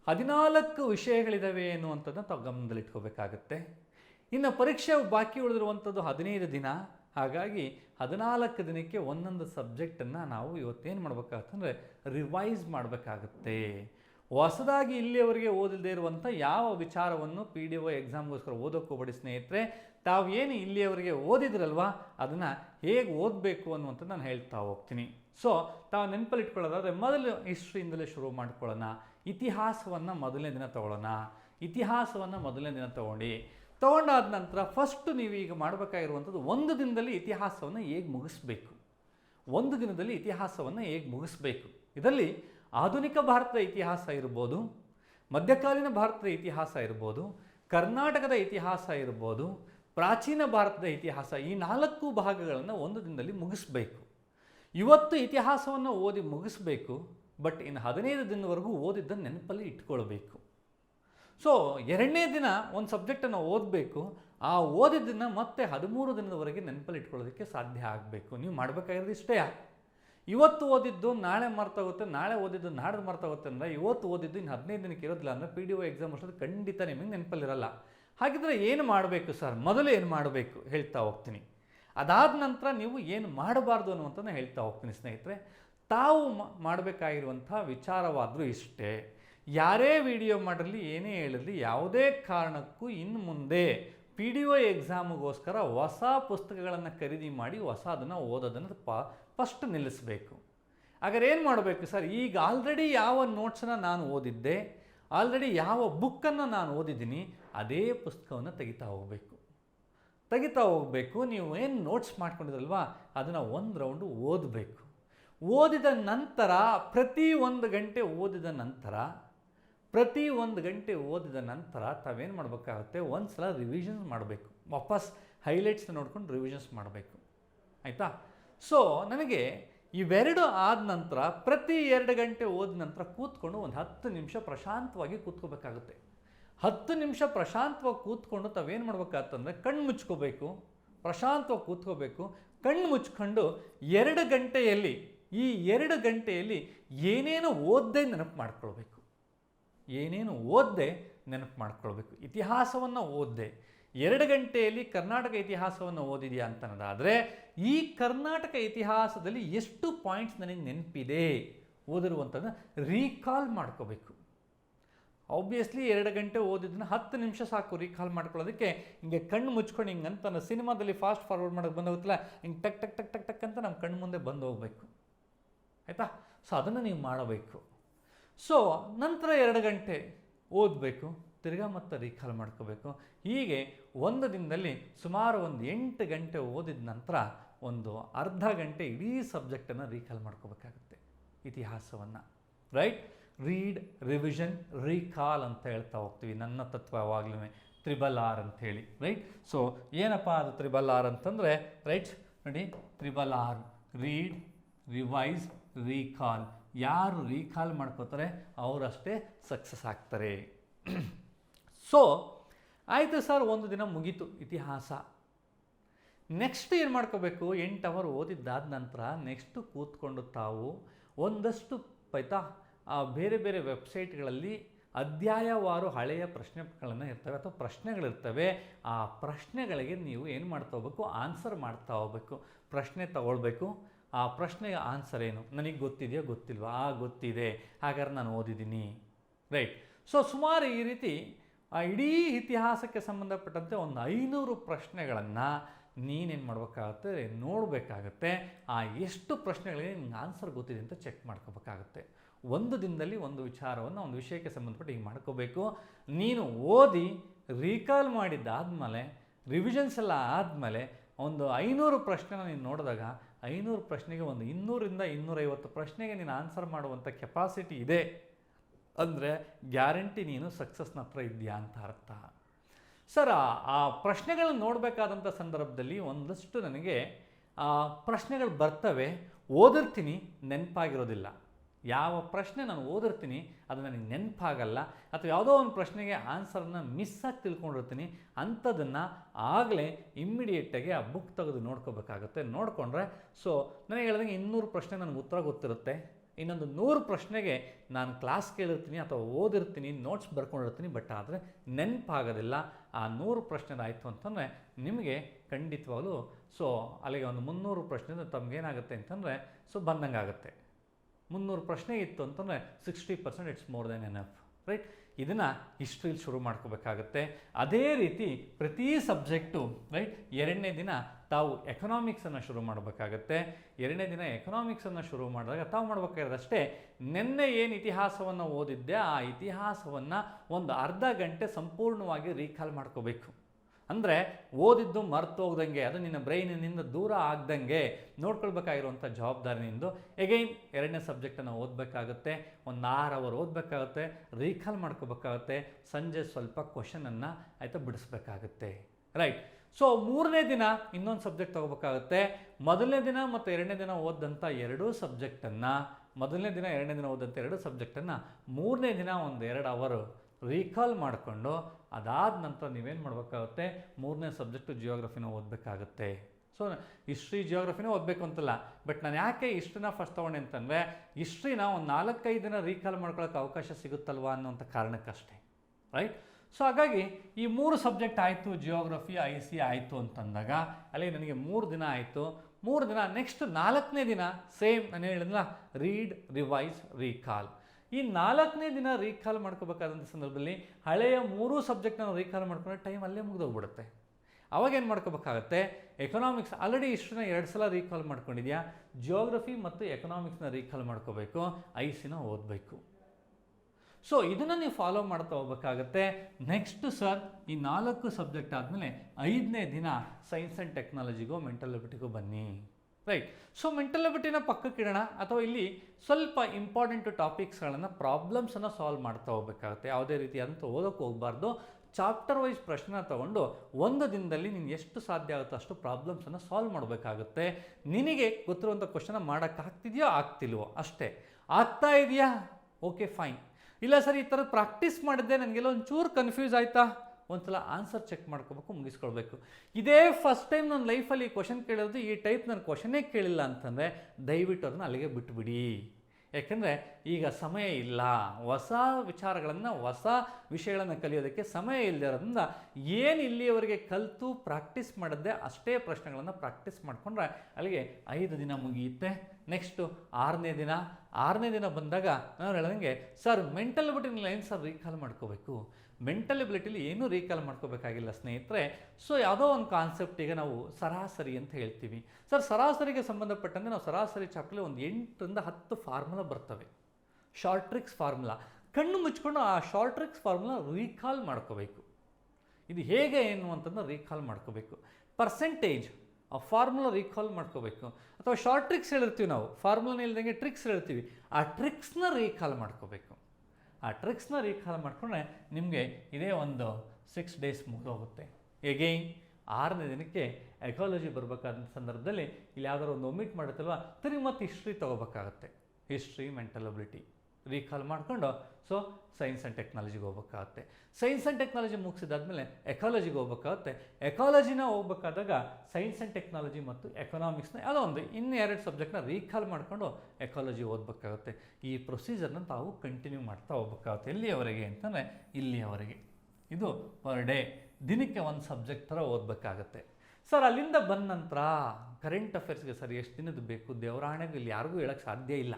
ಹದಿನಾಲ್ಕು ವಿಷಯಗಳಿದ್ದಾವೆ ಅನ್ನುವಂಥದ್ದನ್ನು ತಾವು ಗಮನದಲ್ಲಿಟ್ಕೋಬೇಕಾಗತ್ತೆ. ಇನ್ನು ಪರೀಕ್ಷೆ ಬಾಕಿ ಉಳಿದಿರುವಂಥದ್ದು ಹದಿನೈದು ದಿನ. ಹಾಗಾಗಿ ಹದಿನಾಲ್ಕು ದಿನಕ್ಕೆ ಒಂದೊಂದು ಸಬ್ಜೆಕ್ಟನ್ನು ನಾವು ಇವತ್ತೇನು ಮಾಡಬೇಕಾಗತ್ತಂದರೆ ರಿವೈಸ್ ಮಾಡಬೇಕಾಗತ್ತೆ. ಹೊಸದಾಗಿ ಇಲ್ಲಿಯವರೆಗೆ ಓದಿಲ್ಲದೆ ಇರುವಂಥ ಯಾವ ವಿಚಾರವನ್ನು ಪಿ ಡಿ ಒ ಎಕ್ಸಾಮ್ಗೋಸ್ಕರ ಓದೋಕ್ಕೂ ಬಡಿ ಸ್ನೇಹಿತರೆ, ತಾವು ಏನು ಇಲ್ಲಿಯವರೆಗೆ ಓದಿದ್ರಲ್ವಾ, ಅದನ್ನು ಹೇಗೆ ಓದಬೇಕು ಅನ್ನುವಂಥದ್ದು ನಾನು ಹೇಳ್ತಾ ಹೋಗ್ತೀನಿ. ಸೊ ತಾವು ನೆನಪಲ್ಲಿ ಇಟ್ಕೊಳ್ಳೋದಾದರೆ ಮೊದಲು ಹಿಸ್ಟ್ರಿಯಿಂದಲೇ ಶುರು ಮಾಡ್ಕೊಳ್ಳೋಣ. ಇತಿಹಾಸವನ್ನು ಮೊದಲನೇ ದಿನ ತಗೊಳ್ಳೋಣ. ಇತಿಹಾಸವನ್ನು ಮೊದಲನೇ ದಿನ ತಗೊಂಡು. ತೊಗೊಂಡಾದ ನಂತರ ಫಸ್ಟು ನೀವು ಈಗ ಮಾಡಬೇಕಾಗಿರುವಂಥದ್ದು ಒಂದು ದಿನದಲ್ಲಿ ಇತಿಹಾಸವನ್ನು ಹೇಗೆ ಮುಗಿಸ್ಬೇಕು. ಒಂದು ದಿನದಲ್ಲಿ ಇತಿಹಾಸವನ್ನು ಹೇಗೆ ಮುಗಿಸ್ಬೇಕು. ಇದರಲ್ಲಿ ಆಧುನಿಕ ಭಾರತದ ಇತಿಹಾಸ ಇರ್ಬೋದು, ಮಧ್ಯಕಾಲೀನ ಭಾರತದ ಇತಿಹಾಸ ಇರ್ಬೋದು, ಕರ್ನಾಟಕದ ಇತಿಹಾಸ ಇರ್ಬೋದು, ಪ್ರಾಚೀನ ಭಾರತದ ಇತಿಹಾಸ ಈ ನಾಲ್ಕು ಭಾಗಗಳನ್ನು ಒಂದು ದಿನದಲ್ಲಿ ಮುಗಿಸ್ಬೇಕು. ಇವತ್ತು ಇತಿಹಾಸವನ್ನು ಓದಿ ಮುಗಿಸ್ಬೇಕು, ಬಟ್ ಇನ್ನು ಹದಿನೈದು ದಿನವರೆಗೂ ಓದಿದ್ದ ನೆನಪಲ್ಲಿ ಇಟ್ಕೊಳ್ಬೇಕು. ಸೊ ಎರಡನೇ ದಿನ ಒಂದು ಸಬ್ಜೆಕ್ಟನ್ನು ಓದಬೇಕು, ಆ ಓದಿದ್ದನ್ನು ಮತ್ತೆ ಹದಿಮೂರು ದಿನದವರೆಗೆ ನೆನಪಲ್ಲಿ ಇಟ್ಕೊಳ್ಳೋದಕ್ಕೆ ಸಾಧ್ಯ ಆಗಬೇಕು. ನೀವು ಮಾಡಬೇಕಾಗಿರೋದು ಇಷ್ಟೇ. ಇವತ್ತು ಓದಿದ್ದು ನಾಳೆ ಮರ್ತೋಗುತ್ತೆ, ನಾಳೆ ಓದಿದ್ದು ನಾಡ್ದು ಮರ್ತೋಗುತ್ತೆ ಅಂದರೆ ಇವತ್ತು ಓದಿದ್ದು ಇನ್ನು ಹದಿನೈದು ದಿನಕ್ಕೆ ಇರೋದಿಲ್ಲ ಅಂದರೆ ಪಿ ಡಿ ಒ ಎಕ್ಸಾಮ್ ಅಷ್ಟೊಂದು ಖಂಡಿತ ನಿಮಗೆ ನೆನಪಲ್ಲಿರಲ್ಲ. ಹಾಗಿದ್ರೆ ಏನು ಮಾಡಬೇಕು ಸರ್? ಮೊದಲು ಏನು ಮಾಡಬೇಕು? ಹೇಳ್ತಾ ಹೋಗ್ತೀನಿ. ಅದಾದ ನಂತರ ನೀವು ಏನು ಮಾಡಬಾರ್ದು ಅನ್ನುವಂಥದ್ದು ಹೇಳ್ತಾ ಹೋಗ್ತೀನಿ ಸ್ನೇಹಿತರೆ. ತಾವು ಮಾಡಬೇಕಾಗಿರುವಂಥ ವಿಚಾರವಾದರೂ ಇಷ್ಟೇ. ಯಾರೇ ವಿಡಿಯೋ ಮಾಡಿರಲಿ, ಏನೇ ಹೇಳಿರಲಿ, ಯಾವುದೇ ಕಾರಣಕ್ಕೂ ಇನ್ನು ಮುಂದೆ ಪಿ ಡಿ ಒ ಎಕ್ಸಾಮಿಗೋಸ್ಕರ ಹೊಸ ಪುಸ್ತಕಗಳನ್ನು ಖರೀದಿ ಮಾಡಿ ಹೊಸದನ್ನು ಓದೋದನ್ನು ಪ ಫಸ್ಟ್ ನಿಲ್ಲಿಸಬೇಕು. ಹಾಗಾದ್ರೆ ಏನು ಮಾಡಬೇಕು ಸರ್? ಈಗ ಆಲ್ರೆಡಿ ಯಾವ ನೋಟ್ಸನ್ನು ನಾನು ಓದಿದ್ದೆ ಆಲ್ರೆಡಿ ಯಾವ ಬುಕ್ಕನ್ನು ನಾನು ಓದಿದ್ದೀನಿ, ಅದೇ ಪುಸ್ತಕವನ್ನು ತೆಗಿತಾ ಹೋಗಬೇಕು. ತೆಗಿತಾ ಹೋಗಬೇಕು, ನೀವು ಏನು ನೋಟ್ಸ್ ಮಾಡ್ಕೊಂಡಿದ್ರಲ್ವಾ, ಅದನ್ನು ಒಂದು ರೌಂಡು ಓದಬೇಕು. ಓದಿದ ನಂತರ, ಪ್ರತಿ ಒಂದು ಗಂಟೆ ಓದಿದ ನಂತರ, ಪ್ರತಿ ಒಂದು ಗಂಟೆ ಓದಿದ ನಂತರ ತಾವೇನು ಮಾಡಬೇಕಾಗುತ್ತೆ? ಒಂದು ಸಲ ರಿವಿಷನ್ಸ್ ಮಾಡಬೇಕು. ವಾಪಸ್ ಹೈಲೈಟ್ಸ್ ನೋಡ್ಕೊಂಡು ರಿವಿಷನ್ಸ್ ಮಾಡಬೇಕು. ಆಯಿತಾ? ಸೊ ನನಗೆ ಇವೆರಡು ಆದ ನಂತರ ಪ್ರತಿ ಎರಡು ಗಂಟೆ ಓದಿದ ನಂತರ ಕೂತ್ಕೊಂಡು ಒಂದು ಹತ್ತು ನಿಮಿಷ ಪ್ರಶಾಂತವಾಗಿ ಕೂತ್ಕೋಬೇಕಾಗುತ್ತೆ. ಹತ್ತು ನಿಮಿಷ ಪ್ರಶಾಂತವಾಗಿ ಕೂತ್ಕೊಂಡು ತಾವೇನು ಮಾಡ್ಬೇಕಾಗತ್ತಂದರೆ ಕಣ್ಣು ಮುಚ್ಕೋಬೇಕು, ಪ್ರಶಾಂತವಾಗಿ ಕೂತ್ಕೋಬೇಕು, ಕಣ್ಣು ಮುಚ್ಕೊಂಡು ಎರಡು ಗಂಟೆಯಲ್ಲಿ, ಈ ಎರಡು ಗಂಟೆಯಲ್ಲಿ ಏನೇನು ಓದ್ದೆ ನೆನಪು ಮಾಡ್ಕೊಳ್ಬೇಕು. ಏನೇನು ಓದ್ದೆ ನೆನಪು ಮಾಡ್ಕೊಳ್ಬೇಕು. ಇತಿಹಾಸವನ್ನು ಓದ್ದೆ. ಎರಡು ಗಂಟೆಯಲ್ಲಿ ಕರ್ನಾಟಕ ಇತಿಹಾಸವನ್ನು ಓದಿದೆಯಾ ಅಂತನ್ನೋದಾದರೆ ಈ ಕರ್ನಾಟಕ ಇತಿಹಾಸದಲ್ಲಿ ಎಷ್ಟು ಪಾಯಿಂಟ್ಸ್ ನನಗೆ ನೆನಪಿದೆ ಓದಿರುವಂಥದ್ದು ರೀಕಾಲ್ ಮಾಡ್ಕೋಬೇಕು. ಆಬ್ವಿಯಸ್ಲಿ ಎರಡು ಗಂಟೆ ಓದಿದ್ದನ್ನು ಹತ್ತು ನಿಮಿಷ ಸಾಕು ರೀಕಾಲ್ ಮಾಡ್ಕೊಳ್ಳೋದಕ್ಕೆ. ಹಿಂಗೆ ಕಣ್ಣು ಮುಚ್ಕೊಂಡು ಹಿಂಗೆ ಅಂತ ಸಿನಿಮಾದಲ್ಲಿ ಫಾಸ್ಟ್ ಫಾರ್ವರ್ಡ್ ಮಾಡೋಕ್ಕೆ ಬಂದೋಗುತ್ತಲ್ಲ, ಹಿಂಗೆ ಟಕ್ ಟಕ್ ಟಕ್ ಟಕ್ ಟಕ್ ಅಂತ ನಮ್ಮ ಕಣ್ಣು ಮುಂದೆ ಬಂದು ಹೋಗಬೇಕು ಆಯಿತಾ? ಸೊ ಅದನ್ನು ನೀವು ಮಾಡಬೇಕು. ಸೊ ನಂತರ ಎರಡು ಗಂಟೆ ಓದಬೇಕು. ತಿರ್ಗಾ ಮತ್ತೆ ರೀಕಾಲ್ ಮಾಡ್ಕೋಬೇಕು. ಹೀಗೆ ಒಂದು ದಿನದಲ್ಲಿ ಸುಮಾರು ಒಂದು ಎಂಟು ಗಂಟೆ ಓದಿದ ನಂತರ ಒಂದು ಅರ್ಧ ಗಂಟೆ ಇಡೀ ಸಬ್ಜೆಕ್ಟನ್ನು ರೀಕಾಲ್ ಮಾಡ್ಕೋಬೇಕಾಗುತ್ತೆ. ಇತಿಹಾಸವನ್ನು. ರೈಟ್ ರೀಡ್ ರಿವಿಷನ್ ರೀಕಾಲ್ ಅಂತ ಹೇಳ್ತಾ ಹೋಗ್ತೀವಿ. ನನ್ನ ತತ್ವವಾಗ್ಲೂ ತ್ರಿಬಲ್ ಆರ್ ಅಂಥೇಳಿ ರೈಟ್ ಸೊ ಏನಪ್ಪ ಅದು ತ್ರಿಬಲ್ ಆರ್ ಅಂತಂದರೆ ರೈಟ್ ನೋಡಿ, triple R read revise recall ಯಾರು ರೀಕಾಲ್ ಮಾಡ್ಕೋತಾರೆ, ಅವರಷ್ಟೇ ಸಕ್ಸಸ್ ಆಗ್ತಾರೆ. ಸೊ ಆಯಿತು ಸರ್, ಒಂದು ದಿನ ಮುಗೀತು ಇತಿಹಾಸ. ನೆಕ್ಸ್ಟ್ ಏನು ಮಾಡ್ಕೋಬೇಕು? ಎಂಟು ಅವರ್ ಓದಿದ್ದಾದ ನಂತರ ನೆಕ್ಸ್ಟ್ ಕೂತ್ಕೊಂಡು ತಾವು ಒಂದಷ್ಟು ಪೈತಾ ಬೇರೆ ಬೇರೆ ವೆಬ್ಸೈಟ್ಗಳಲ್ಲಿ ಅಧ್ಯಾಯವಾರು ಹಳೆಯ ಪ್ರಶ್ನೆಗಳನ್ನು ಇರ್ತವೆ ಅಥವಾ ಪ್ರಶ್ನೆಗಳಿರ್ತವೆ. ಆ ಪ್ರಶ್ನೆಗಳಿಗೆ ನೀವು ಏನು ಮಾಡ್ತಾ ಹೋಗ್ಬೇಕು? ಆನ್ಸರ್ ಮಾಡ್ತಾ ಹೋಗ್ಬೇಕು. ಪ್ರಶ್ನೆ ತಗೊಳ್ಬೇಕು. ಆ ಪ್ರಶ್ನೆಗೆ ಆನ್ಸರ್ ಏನು? ನನಗೆ ಗೊತ್ತಿದೆಯೋ? ಗೊತ್ತಿಲ್ವಾ? ಆ, ಗೊತ್ತಿದೆ. ಹಾಗಾದ್ರೆ ನಾನು ಓದಿದ್ದೀನಿ. ರೈಟ್ ಸೊ ಸುಮಾರು ಈ ರೀತಿ ಆ ಇಡೀ ಇತಿಹಾಸಕ್ಕೆ ಸಂಬಂಧಪಟ್ಟಂತೆ ಒಂದು ಐನೂರು ಪ್ರಶ್ನೆಗಳನ್ನು ನೀನೇನು ಮಾಡಬೇಕಾಗತ್ತೆ, ನೋಡಬೇಕಾಗತ್ತೆ, ಆ ಎಷ್ಟು ಪ್ರಶ್ನೆಗಳಿಗೆ ನಿಮ್ಗೆ ಆನ್ಸರ್ ಗೊತ್ತಿದೆ ಅಂತ ಚೆಕ್ ಮಾಡ್ಕೋಬೇಕಾಗತ್ತೆ. ಒಂದು ದಿನದಲ್ಲಿ ಒಂದು ವಿಚಾರವನ್ನು ಒಂದು ವಿಷಯಕ್ಕೆ ಸಂಬಂಧಪಟ್ಟು ಹಿಂಗೆ ಮಾಡ್ಕೋಬೇಕು. ನೀನು ಓದಿ ರೀಕಾಲ್ ಮಾಡಿದ್ದಾದಮೇಲೆ ರಿವಿಷನ್ಸ್ ಎಲ್ಲ ಆದಮೇಲೆ ಒಂದು ಐನೂರು ಪ್ರಶ್ನೆನ ನೀನು ನೋಡಿದಾಗ, ಐನೂರು ಪ್ರಶ್ನೆಗೆ ಒಂದು ಇನ್ನೂರಿಂದ ಇನ್ನೂರೈವತ್ತು ಪ್ರಶ್ನೆಗೆ ನೀನು ಆನ್ಸರ್ ಮಾಡುವಂಥ ಕೆಪಾಸಿಟಿ ಇದೆ. ಅಂದರೆ ಗ್ಯಾರಂಟಿ ನೀನು ಸಕ್ಸಸ್ನ ಹತ್ರ ಇದೆಯಾ ಅಂತ ಅರ್ಥ. ಸರ್ ಆ- ಪ್ರಶ್ನೆಗಳನ್ನ ನೋಡಬೇಕಾದಂಥ ಸಂದರ್ಭದಲ್ಲಿ ಒಂದಷ್ಟು ನನಗೆ ಆ, ಪ್ರಶ್ನೆಗಳು ಬರ್ತವೆ ಓದಿರ್ತೀನಿ ನೆನಪಾಗಿರೋದಿಲ್ಲ. ಯಾವ ಪ್ರಶ್ನೆ ನಾನು ಓದಿರ್ತೀನಿ ಅದು ನನಗೆ ನೆನಪಾಗಲ್ಲ ಅಥವಾ ಯಾವುದೋ ಒಂದು ಪ್ರಶ್ನೆಗೆ ಆನ್ಸರ್ನ ಮಿಸ್ ಆಗಿ ತಿಳ್ಕೊಂಡಿರ್ತೀನಿ ಅಂಥದ್ದನ್ನು ಆಗಲೇ ಇಮ್ಮಿಡಿಯೇಟಾಗಿ ಆ ಬುಕ್ ತೆಗೆದು ನೋಡ್ಕೋಬೇಕಾಗುತ್ತೆ. ನೋಡಿಕೊಂಡ್ರೆ ಸೊ ನನಗೆ ಹೇಳಿದಂಗೆ ಇನ್ನೂರು ಪ್ರಶ್ನೆ ನನಗೆ ಉತ್ತರ ಗೊತ್ತಿರುತ್ತೆ. ಇನ್ನೊಂದು ನೂರು ಪ್ರಶ್ನೆಗೆ ನಾನು ಕ್ಲಾಸ್ ಕೇಳಿರ್ತೀನಿ ಅಥವಾ ಓದಿರ್ತೀನಿ ನೋಟ್ಸ್ ಬರ್ಕೊಂಡಿರ್ತೀನಿ ಬಟ್ ಆದರೆ ನೆನಪಾಗೋದಿಲ್ಲ. ಆ ನೂರು ಪ್ರಶ್ನೆದಾಯಿತು ಅಂತಂದರೆ ನಿಮಗೆ ಖಂಡಿತವಾಗಲೂ ಸೊ ಅಲ್ಲಿಗೆ ಒಂದು ಮುನ್ನೂರು ಪ್ರಶ್ನೆ ತಮಗೇನಾಗುತ್ತೆ ಅಂತಂದರೆ ಸೊ ಬಂದಂಗೆ ಆಗುತ್ತೆ ಮುನ್ನೂರು ಪ್ರಶ್ನೆ ಇತ್ತು ಅಂತಂದರೆ sixty percent it's more than enough right ಇದನ್ನು ಹಿಸ್ಟ್ರಿಲಿ ಶುರು ಮಾಡ್ಕೋಬೇಕಾಗತ್ತೆ. ಅದೇ ರೀತಿ ಪ್ರತಿ ಸಬ್ಜೆಕ್ಟು ರೈಟ್ ಎರಡನೇ ದಿನ ತಾವು ಎಕನಾಮಿಕ್ಸನ್ನು ಶುರು ಮಾಡಬೇಕಾಗತ್ತೆ. ಎರಡನೇ ದಿನ ಎಕನಾಮಿಕ್ಸನ್ನು ಶುರು ಮಾಡಿದಾಗ ತಾವು ಮಾಡಬೇಕಾಗಿರೋದಷ್ಟೇ, ನಿನ್ನೆ ಏನು ಇತಿಹಾಸವನ್ನು ಓದಿದ್ದೆ ಆ ಇತಿಹಾಸವನ್ನು ಒಂದು ಅರ್ಧ ಗಂಟೆ ಸಂಪೂರ್ಣವಾಗಿ ರೀಕಾಲ್ ಮಾಡ್ಕೋಬೇಕು. ಅಂದರೆ ಓದಿದ್ದು ಮರ್ತು ಹೋಗ್ದಂಗೆ ಅದು ನಿನ್ನ ಬ್ರೈನಿನಿಂದ ದೂರ ಆಗ್ದಂಗೆ ನೋಡ್ಕೊಳ್ಬೇಕಾಗಿರುವಂಥ ಜವಾಬ್ದಾರಿ ನಿಂದು. ಎಗೈನ್ ಎರಡನೇ ಸಬ್ಜೆಕ್ಟನ್ನು ಓದಬೇಕಾಗುತ್ತೆ, ಒಂದು ಆರು ಅವರ್ ಓದಬೇಕಾಗುತ್ತೆ ರೀಕಾಲ್ ಮಾಡ್ಕೋಬೇಕಾಗುತ್ತೆ, ಸಂಜೆ ಸ್ವಲ್ಪ ಕ್ವಶನನ್ನು ಆಯಿತಾ ಬಿಡಿಸ್ಬೇಕಾಗುತ್ತೆ. ರೈಟ್ ಸೊ ಮೂರನೇ ದಿನ ಇನ್ನೊಂದು ಸಬ್ಜೆಕ್ಟ್ ತೊಗೋಬೇಕಾಗುತ್ತೆ, ಮೊದಲನೇ ದಿನ ಮತ್ತು ಎರಡನೇ ದಿನ ಓದಂಥ ಎರಡೂ ಸಬ್ಜೆಕ್ಟನ್ನು ಮೊದಲನೇ ದಿನ, ಎರಡನೇ ದಿನ ಓದಂಥ ಎರಡು ಸಬ್ಜೆಕ್ಟನ್ನು ಮೂರನೇ ದಿನ ಒಂದು ಎರಡು ಅವರು ರೀಕಾಲ್ ಮಾಡಿಕೊಂಡು ಅದಾದ ನಂತರ ನೀವೇನು ಮಾಡಬೇಕಾಗುತ್ತೆ? ಮೂರನೇ ಸಬ್ಜೆಕ್ಟು ಜಿಯೋಗ್ರಫಿನ ಓದಬೇಕಾಗುತ್ತೆ. ಸೊ ಹಿಸ್ಟ್ರಿ ಜಿಯೋಗ್ರಫಿನೇ ಓದಬೇಕು ಅಂತಲ್ಲ. ಬಟ್ ನಾನು ಯಾಕೆ ಹಿಸ್ಟ್ರಿನ ಫಸ್ಟ್ ತೊಗೊಂಡೆ ಅಂತಂದರೆ ಹಿಸ್ಟ್ರಿನ ಒಂದು ನಾಲ್ಕೈದು ದಿನ ರೀಕಾಲ್ ಮಾಡ್ಕೊಳ್ಳೋಕೆ ಅವಕಾಶ ಸಿಗುತ್ತಲ್ವಾ ಅನ್ನೋಂಥ ಕಾರಣಕ್ಕಷ್ಟೇ. ರೈಟ್ ಸೊ ಹಾಗಾಗಿ ಈ ಮೂರು ಸಬ್ಜೆಕ್ಟ್ ಆಯಿತು ಜಿಯೋಗ್ರಫಿ ಐ ಸಿ ಆಯಿತು ಅಂತಂದಾಗ, ಅಲ್ಲಿ ನನಗೆ ಮೂರು ದಿನ ಆಯಿತು. ಮೂರು ದಿನ ನೆಕ್ಸ್ಟ್ ನಾಲ್ಕನೇ ದಿನ ಸೇಮ್ ನಾನು ಹೇಳಿದ್ನಲ್ಲ ರೀಡ್ ರಿವೈಸ್ ರೀಕಾಲ್ ಈ ನಾಲ್ಕನೇ ದಿನ ರೀಕಾಲ್ ಮಾಡ್ಕೋಬೇಕಾದಂಥ ಸಂದರ್ಭದಲ್ಲಿ ಹಳೆಯ ಮೂರು ಸಬ್ಜೆಕ್ಟ್ನ ರೀಕಾಲ್ ಮಾಡ್ಕೊಂಡ್ರೆ ಟೈಮ್ ಅಲ್ಲೇ ಮುಗಿದೋಗ್ಬಿಡುತ್ತೆ. ಅವಾಗ ಏನು ಮಾಡ್ಕೋಬೇಕಾಗತ್ತೆ? ಎಕನಾಮಿಕ್ಸ್ ಆಲ್ರೆಡಿ ಇಷ್ಟನ್ನ ಎರಡು ಸಲ ರೀಕಾಲ್ ಮಾಡ್ಕೊಂಡಿದ್ಯಾ? ಜಿಯೋಗ್ರಫಿ ಮತ್ತು ಎಕನಾಮಿಕ್ಸ್ನ ರೀಕಾಲ್ ಮಾಡ್ಕೋಬೇಕು ಐಸಿನ ಸಿನ ಓದಬೇಕು. ಸೊ ಇದನ್ನು ನೀವು ಫಾಲೋ ಮಾಡ್ತಾ ಹೋಗ್ಬೇಕಾಗತ್ತೆ. ನೆಕ್ಸ್ಟ್ ಸರ್ ಈ ನಾಲ್ಕು ಸಬ್ಜೆಕ್ಟ್ ಆದಮೇಲೆ ಐದನೇ ದಿನ ಸೈನ್ಸ್ ಆ್ಯಂಡ್ ಟೆಕ್ನಾಲಜಿಗೂ ಮೆಂಟಲ್ ಎಬಿಟಿಗೂ ಬನ್ನಿ. ರೈಟ್ ಸೊ ಮೆಂಟಲ್ ಎಬಿಟಿನ ಪಕ್ಕಕ್ಕಿಡೋಣ ಅಥವಾ ಇಲ್ಲಿ ಸ್ವಲ್ಪ ಇಂಪಾರ್ಟೆಂಟ್ ಟಾಪಿಕ್ಸ್ಗಳನ್ನು ಪ್ರಾಬ್ಲಮ್ಸನ್ನು ಸಾಲ್ವ್ ಮಾಡ್ತಾ ಹೋಗ್ಬೇಕಾಗುತ್ತೆ. ಯಾವುದೇ ಅಂತ ಓದೋಕ್ಕೆ ಹೋಗಬಾರ್ದು. ಚಾಪ್ಟರ್ ವೈಸ್ ಪ್ರಶ್ನೆ ತಗೊಂಡು ಒಂದು ದಿನದಲ್ಲಿ ನೀನು ಎಷ್ಟು ಸಾಧ್ಯ ಆಗುತ್ತೋ ಅಷ್ಟು ಪ್ರಾಬ್ಲಮ್ಸನ್ನು ಸಾಲ್ವ್ ಮಾಡಬೇಕಾಗುತ್ತೆ. ನಿನಗೆ ಗೊತ್ತಿರುವಂಥ ಕ್ವಶನ ಮಾಡೋಕ್ಕಾಗ್ತಿದೆಯೋ ಆಗ್ತಿಲ್ವೋ ಅಷ್ಟೇ. ಆಗ್ತಾ ಇದೆಯಾ? ಓಕೆ ಫೈನ್ ಇಲ್ಲ ಸರ್, ಈ ಥರ ಪ್ರಾಕ್ಟೀಸ್ ಮಾಡಿದ್ದೆ ನನಗೆಲ್ಲ ಒಂಚೂರು ಕನ್ಫ್ಯೂಸ್ ಆಯಿತಾ? ಒಂದ್ಸಲ ಆನ್ಸರ್ ಚೆಕ್ ಮಾಡ್ಕೋಬೇಕು, ಮುಗಿಸ್ಕೊಳ್ಬೇಕು. ಇದೇ ಫಸ್ಟ್ ಟೈಮ್ ನನ್ನ ಲೈಫಲ್ಲಿ ಈ ಕ್ವಶನ್ ಕೇಳೋದು ಈ ಟೈಪ್ ನನ್ನ ಕ್ವಶನೇ ಕೇಳಿಲ್ಲ ಅಂತಂದರೆ ದಯವಿಟ್ಟು ಅದನ್ನು ಅಲ್ಲಿಗೆ ಬಿಟ್ಬಿಡಿ. ಯಾಕೆಂದರೆ ಈಗ ಸಮಯ ಇಲ್ಲ. ಹೊಸ ವಿಚಾರಗಳನ್ನು, ಹೊಸ ವಿಷಯಗಳನ್ನು ಕಲಿಯೋದಕ್ಕೆ ಸಮಯ ಇಲ್ಲದಿರೋದ್ರಿಂದ ಏನು ಇಲ್ಲಿಯವರೆಗೆ ಕಲಿತು ಪ್ರಾಕ್ಟೀಸ್ ಮಾಡಿದ್ದೆ, ಅಷ್ಟೇ ಪ್ರಶ್ನೆಗಳನ್ನು ಪ್ರಾಕ್ಟೀಸ್ ಮಾಡಿಕೊಂಡ್ರೆ ಅಲ್ಲಿಗೆ ಐದು ದಿನ ಮುಗಿಯುತ್ತೆ. ನೆಕ್ಸ್ಟು ಆರನೇ ದಿನ ಆರನೇ ದಿನ ಬಂದಾಗ ನಾನು ಹೇಳಿದಂಗೆ, ಸರ್ ಮೆಂಟಲ್ ಎಬಿಲಿಟಿನ ಲೈನ್ ಸರ್ ರೀಕಾಲ್ ಮಾಡ್ಕೋಬೇಕು. ಮೆಂಟಲ್ ಎಬಿಲಿಟಿಲಿ ಏನೂ ರೀಕಾಲ್ ಮಾಡ್ಕೋಬೇಕಾಗಿಲ್ಲ ಸ್ನೇಹಿತರೆ. ಸೊ ಯಾವುದೋ ಒಂದು ಕಾನ್ಸೆಪ್ಟಿಗೆ ನಾವು ಸರಾಸರಿ ಅಂತ ಹೇಳ್ತೀವಿ. ಸರ್ ಸರಾಸರಿಗೆ ಸಂಬಂಧಪಟ್ಟಂತೆ ನಾವು ಸರಾಸರಿ ಚಾಪ್ಟರ್ಲಿ ಒಂದು ಎಂಟರಿಂದ ಹತ್ತು ಫಾರ್ಮುಲಾ ಬರ್ತವೆ. ಶಾರ್ಟ್ ಟ್ರಿಕ್ಸ್ ಫಾರ್ಮುಲಾ ಕಣ್ಣು ಮುಚ್ಕೊಂಡು ಆ ಶಾರ್ಟ್ ಟ್ರಿಕ್ಸ್ ಫಾರ್ಮುಲಾ ರೀಕಾಲ್ ಮಾಡ್ಕೋಬೇಕು. ಇದು ಹೇಗೆ, ಏನು ಅಂತಂದ್ರೆ ರೀಕಾಲ್ ಮಾಡ್ಕೋಬೇಕು. ಪರ್ಸೆಂಟೇಜ್ ಆ ಫಾರ್ಮುಲಾ ರೀಕಾಲ್ ಮಾಡ್ಕೋಬೇಕು. ಅಥವಾ ಶಾರ್ಟ್ ಟ್ರಿಕ್ಸ್ ಹೇಳಿರ್ತೀವಿ ನಾವು. ಫಾರ್ಮುಲಾನ ಇಲ್ದಂಗೆ ಟ್ರಿಕ್ಸ್ ಹೇಳ್ತೀವಿ. ಆ ಟ್ರಿಕ್ಸ್ನ ರೀಕಾಲ್ ಮಾಡ್ಕೋಬೇಕು. ಆ ಟ್ರಿಕ್ಸ್ನ ರೀಕಾಲ್ ಮಾಡಿಕೊಂಡ್ರೆ ನಿಮಗೆ ಇದೇ ಒಂದು ಸಿಕ್ಸ್ ಡೇಸ್ ಮುಗಿದೋಗುತ್ತೆ. ಎಗೈನ್ ಆರನೇ ದಿನಕ್ಕೆ ಎಕಾಲಜಿ ಬರಬೇಕಾದ ಸಂದರ್ಭದಲ್ಲಿ ಇಲ್ಲಿ ಯಾವ್ದಾದ್ರು ಒಂದು ಒಮಿಟ್ ಮಾಡುತ್ತಲ್ವ ತಿರುಗಿ ಮತ್ತೆ ಹಿಸ್ಟ್ರಿ ತೊಗೋಬೇಕಾಗತ್ತೆ. ಹಿಸ್ಟ್ರಿ ಮೆಂಟಲ್ ಅಬಿಲಿಟಿ ರೀಕಾಲ್ ಮಾಡಿಕೊಂಡು ಸೊ ಸೈನ್ಸ್ ಆ್ಯಂಡ್ ಟೆಕ್ನಾಲಜಿಗೆ ಹೋಗ್ಬೇಕಾಗತ್ತೆ. ಸೈನ್ಸ್ ಆ್ಯಂಡ್ ಟೆಕ್ನಾಲಜಿ ಮುಗಿಸಿದಾದ್ಮೇಲೆ ಎಕಾಲಜಿಗೆ ಹೋಗ್ಬೇಕಾಗತ್ತೆ. ಎಕಾಲಜಿನ ಹೋಗ್ಬೇಕಾದಾಗ ಸೈನ್ಸ್ ಆ್ಯಂಡ್ ಟೆಕ್ನಾಲಜಿ ಮತ್ತು ಎಕನಾಮಿಕ್ಸ್ನ ಯಾವುದೋ ಒಂದು ಇನ್ನೆರಡು ಸಬ್ಜೆಕ್ಟ್ನ ರೀಕಾಲ್ ಮಾಡಿಕೊಂಡು ಎಕಾಲಜಿ ಓದಬೇಕಾಗುತ್ತೆ. ಈ ಪ್ರೊಸೀಜರ್ನ ತಾವು ಕಂಟಿನ್ಯೂ ಮಾಡ್ತಾ ಹೋಗ್ಬೇಕಾಗುತ್ತೆ, ಎಲ್ಲಿಯವರೆಗೆ ಅಂತಂದರೆ ಇಲ್ಲಿಯವರೆಗೆ. ಇದು ಪರ್ ಡೇ ದಿನಕ್ಕೆ ಒಂದು ಸಬ್ಜೆಕ್ಟ್ ಥರ ಓದಬೇಕಾಗತ್ತೆ. ಸರ್ ಅಲ್ಲಿಂದ ಬಂದ ನಂತರ ಕರೆಂಟ್ ಅಫೇರ್ಸ್ಗೆ ಸರ್, ಎಷ್ಟು ದಿನದ ಬೇಕು? ದೇವರಾಣೆಗೆ ಇಲ್ಲಿ ಯಾರಿಗೂ ಹೇಳೋಕ್ಕೆ ಸಾಧ್ಯ ಇಲ್ಲ.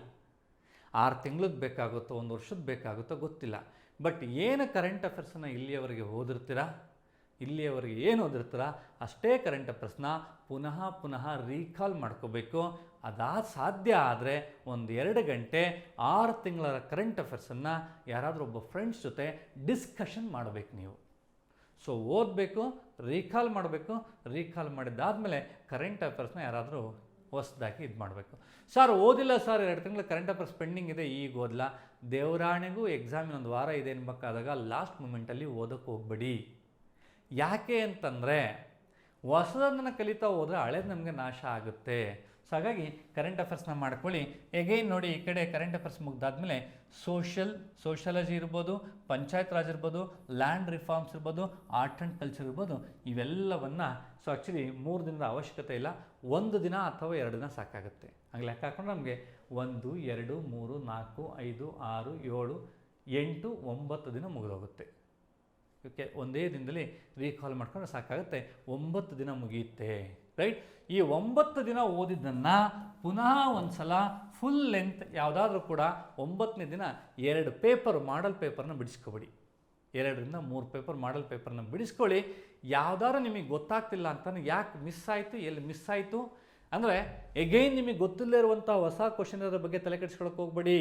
ಆರು ತಿಂಗ್ಳಿಗೆ ಬೇಕಾಗುತ್ತೋ, ಒಂದು ವರ್ಷದ ಬೇಕಾಗುತ್ತೋ ಗೊತ್ತಿಲ್ಲ. ಬಟ್ ಏನು ಕರೆಂಟ್ ಅಫೇರ್ಸನ್ನು ಇಲ್ಲಿಯವರೆಗೆ ಓದಿರ್ತೀರಾ? ಇಲ್ಲಿಯವರೆಗೆ ಏನು ಓದಿರ್ತೀರ? ಅಷ್ಟೇ ಕರೆಂಟ್ ಅಫೇರ್ಸ್ನ ಪುನಃ ಪುನಃ ರೀಕಾಲ್ ಮಾಡ್ಕೋಬೇಕು. ಅದಾದ ಸಾಧ್ಯ ಆದರೆ ಒಂದು ಎರಡು ಗಂಟೆ ಆರು ತಿಂಗಳ ಕರೆಂಟ್ ಅಫೇರ್ಸನ್ನು ಯಾರಾದರೂ ಒಬ್ಬ ಫ್ರೆಂಡ್ಸ್ ಜೊತೆ ಡಿಸ್ಕಷನ್ ಮಾಡಬೇಕು ನೀವು. ಸೊ ಓದಬೇಕು ರೀಕಾಲ್ ಮಾಡಬೇಕು ರೀಕಾಲ್ ಮಾಡಿದ್ದಾದಮೇಲೆ ಕರೆಂಟ್ ಅಫೇರ್ಸ್ನ ಯಾರಾದರೂ ಹೊಸ್ದಾಗಿ ಇದು ಮಾಡಬೇಕು. ಸರ್ ಓದಿಲ್ಲ ಸರ್ ಎರಡು ತಿಂಗಳು ಕರೆಂಟ್ ಅಫೇರ್ಸ್ ಪೆಂಡಿಂಗ್ ಇದೆ, ಈಗ ಓದಲ್ಲ ದೇವರಾಣೆಗೂ ಎಕ್ಸಾಮಿನ ಒಂದು ವಾರ ಇದೆ ಅನ್ಬೇಕಾದಾಗ ಲಾಸ್ಟ್ ಮೂಮೆಂಟಲ್ಲಿ ಓದೋಕ್ಕೆ ಹೋಗ್ಬೇಡಿ. ಯಾಕೆ ಅಂತಂದರೆ ಹೊಸದನ್ನು ಕಲಿತಾ ಹೋದರೆ ಹಳೇದು ನಮಗೆ ನಾಶ ಆಗುತ್ತೆ. ಸೊ ಹಾಗಾಗಿ ಕರೆಂಟ್ ಅಫೇರ್ಸ್ನ ಮಾಡ್ಕೊಳ್ಳಿ. ಎಗೈನ್ ನೋಡಿ, ಈ ಕಡೆ ಕರೆಂಟ್ ಅಫೇರ್ಸ್ ಮುಗ್ದಾದ್ಮೇಲೆ ಸೋಷಲ್ ಸೋಷಾಲಜಿ ಇರ್ಬೋದು, ಪಂಚಾಯತ್ ರಾಜ್ ಇರ್ಬೋದು ಲ್ಯಾಂಡ್ ರಿಫಾರ್ಮ್ಸ್ ಇರ್ಬೋದು ಆರ್ಟ್ ಆ್ಯಂಡ್ ಕಲ್ಚರ್ ಇರ್ಬೋದು, ಇವೆಲ್ಲವನ್ನು ಸೊ ಆ್ಯಕ್ಚುಲಿ ಮೂರು ದಿನದ ಅವಶ್ಯಕತೆ ಇಲ್ಲ. ಒಂದು ದಿನ ಅಥವಾ ಎರಡು ದಿನ ಸಾಕಾಗುತ್ತೆ. ಹಂಗೆ ಲೆಕ್ಕ ಹಾಕೊಂಡ್ರೆ ನಮಗೆ ಒಂದು, ಎರಡು, ಮೂರು, ನಾಲ್ಕು, ಐದು, ಆರು, ಏಳು, ಎಂಟು, ಒಂಬತ್ತು ದಿನ ಮುಗಿದೋಗುತ್ತೆ. ಓಕೆ, ಒಂದೇ ದಿನದಲ್ಲಿ ರೀಕಾಲ್ ಮಾಡ್ಕೊಂಡ್ರೆ ಸಾಕಾಗುತ್ತೆ. ಒಂಬತ್ತು ದಿನ ಮುಗಿಯುತ್ತೆ ರೈಟ್ ಈ ಒಂಬತ್ತು ದಿನ ಓದಿದ್ದನ್ನು ಪುನಃ ಒಂದು ಸಲ ಫುಲ್ ಲೆಂತ್ ಯಾವುದಾದ್ರೂ ಕೂಡ ಒಂಬತ್ತನೇ ದಿನ ಎರಡು ಪೇಪರ್ ಮಾಡಲ್ ಪೇಪರ್ನ ಬಿಡಿಸ್ಕೊಬೇಡಿ. ಎರಡರಿಂದ ಮೂರು ಪೇಪರ್ ಮಾಡಲ್ ಪೇಪರ್ನ ಬಿಡಿಸ್ಕೊಳ್ಳಿ. ಯಾವ್ದಾದ್ರು ನಿಮಗೆ ಗೊತ್ತಾಗ್ತಿಲ್ಲ ಅಂತಂದ್ರೆ ಯಾಕೆ ಮಿಸ್ ಆಯಿತು, ಎಲ್ಲಿ ಮಿಸ್ ಆಯಿತು? ಅಂದರೆ ಎಗೈನ್ ನಿಮಗೆ ಗೊತ್ತಿಲ್ಲದೆ ಇರುವಂಥ ಹೊಸ ಕ್ವಶನ್ ಬಗ್ಗೆ ತಲೆ ಕೆಡಿಸ್ಕೊಳಕ್ಕೆ ಹೋಗ್ಬೇಡಿ.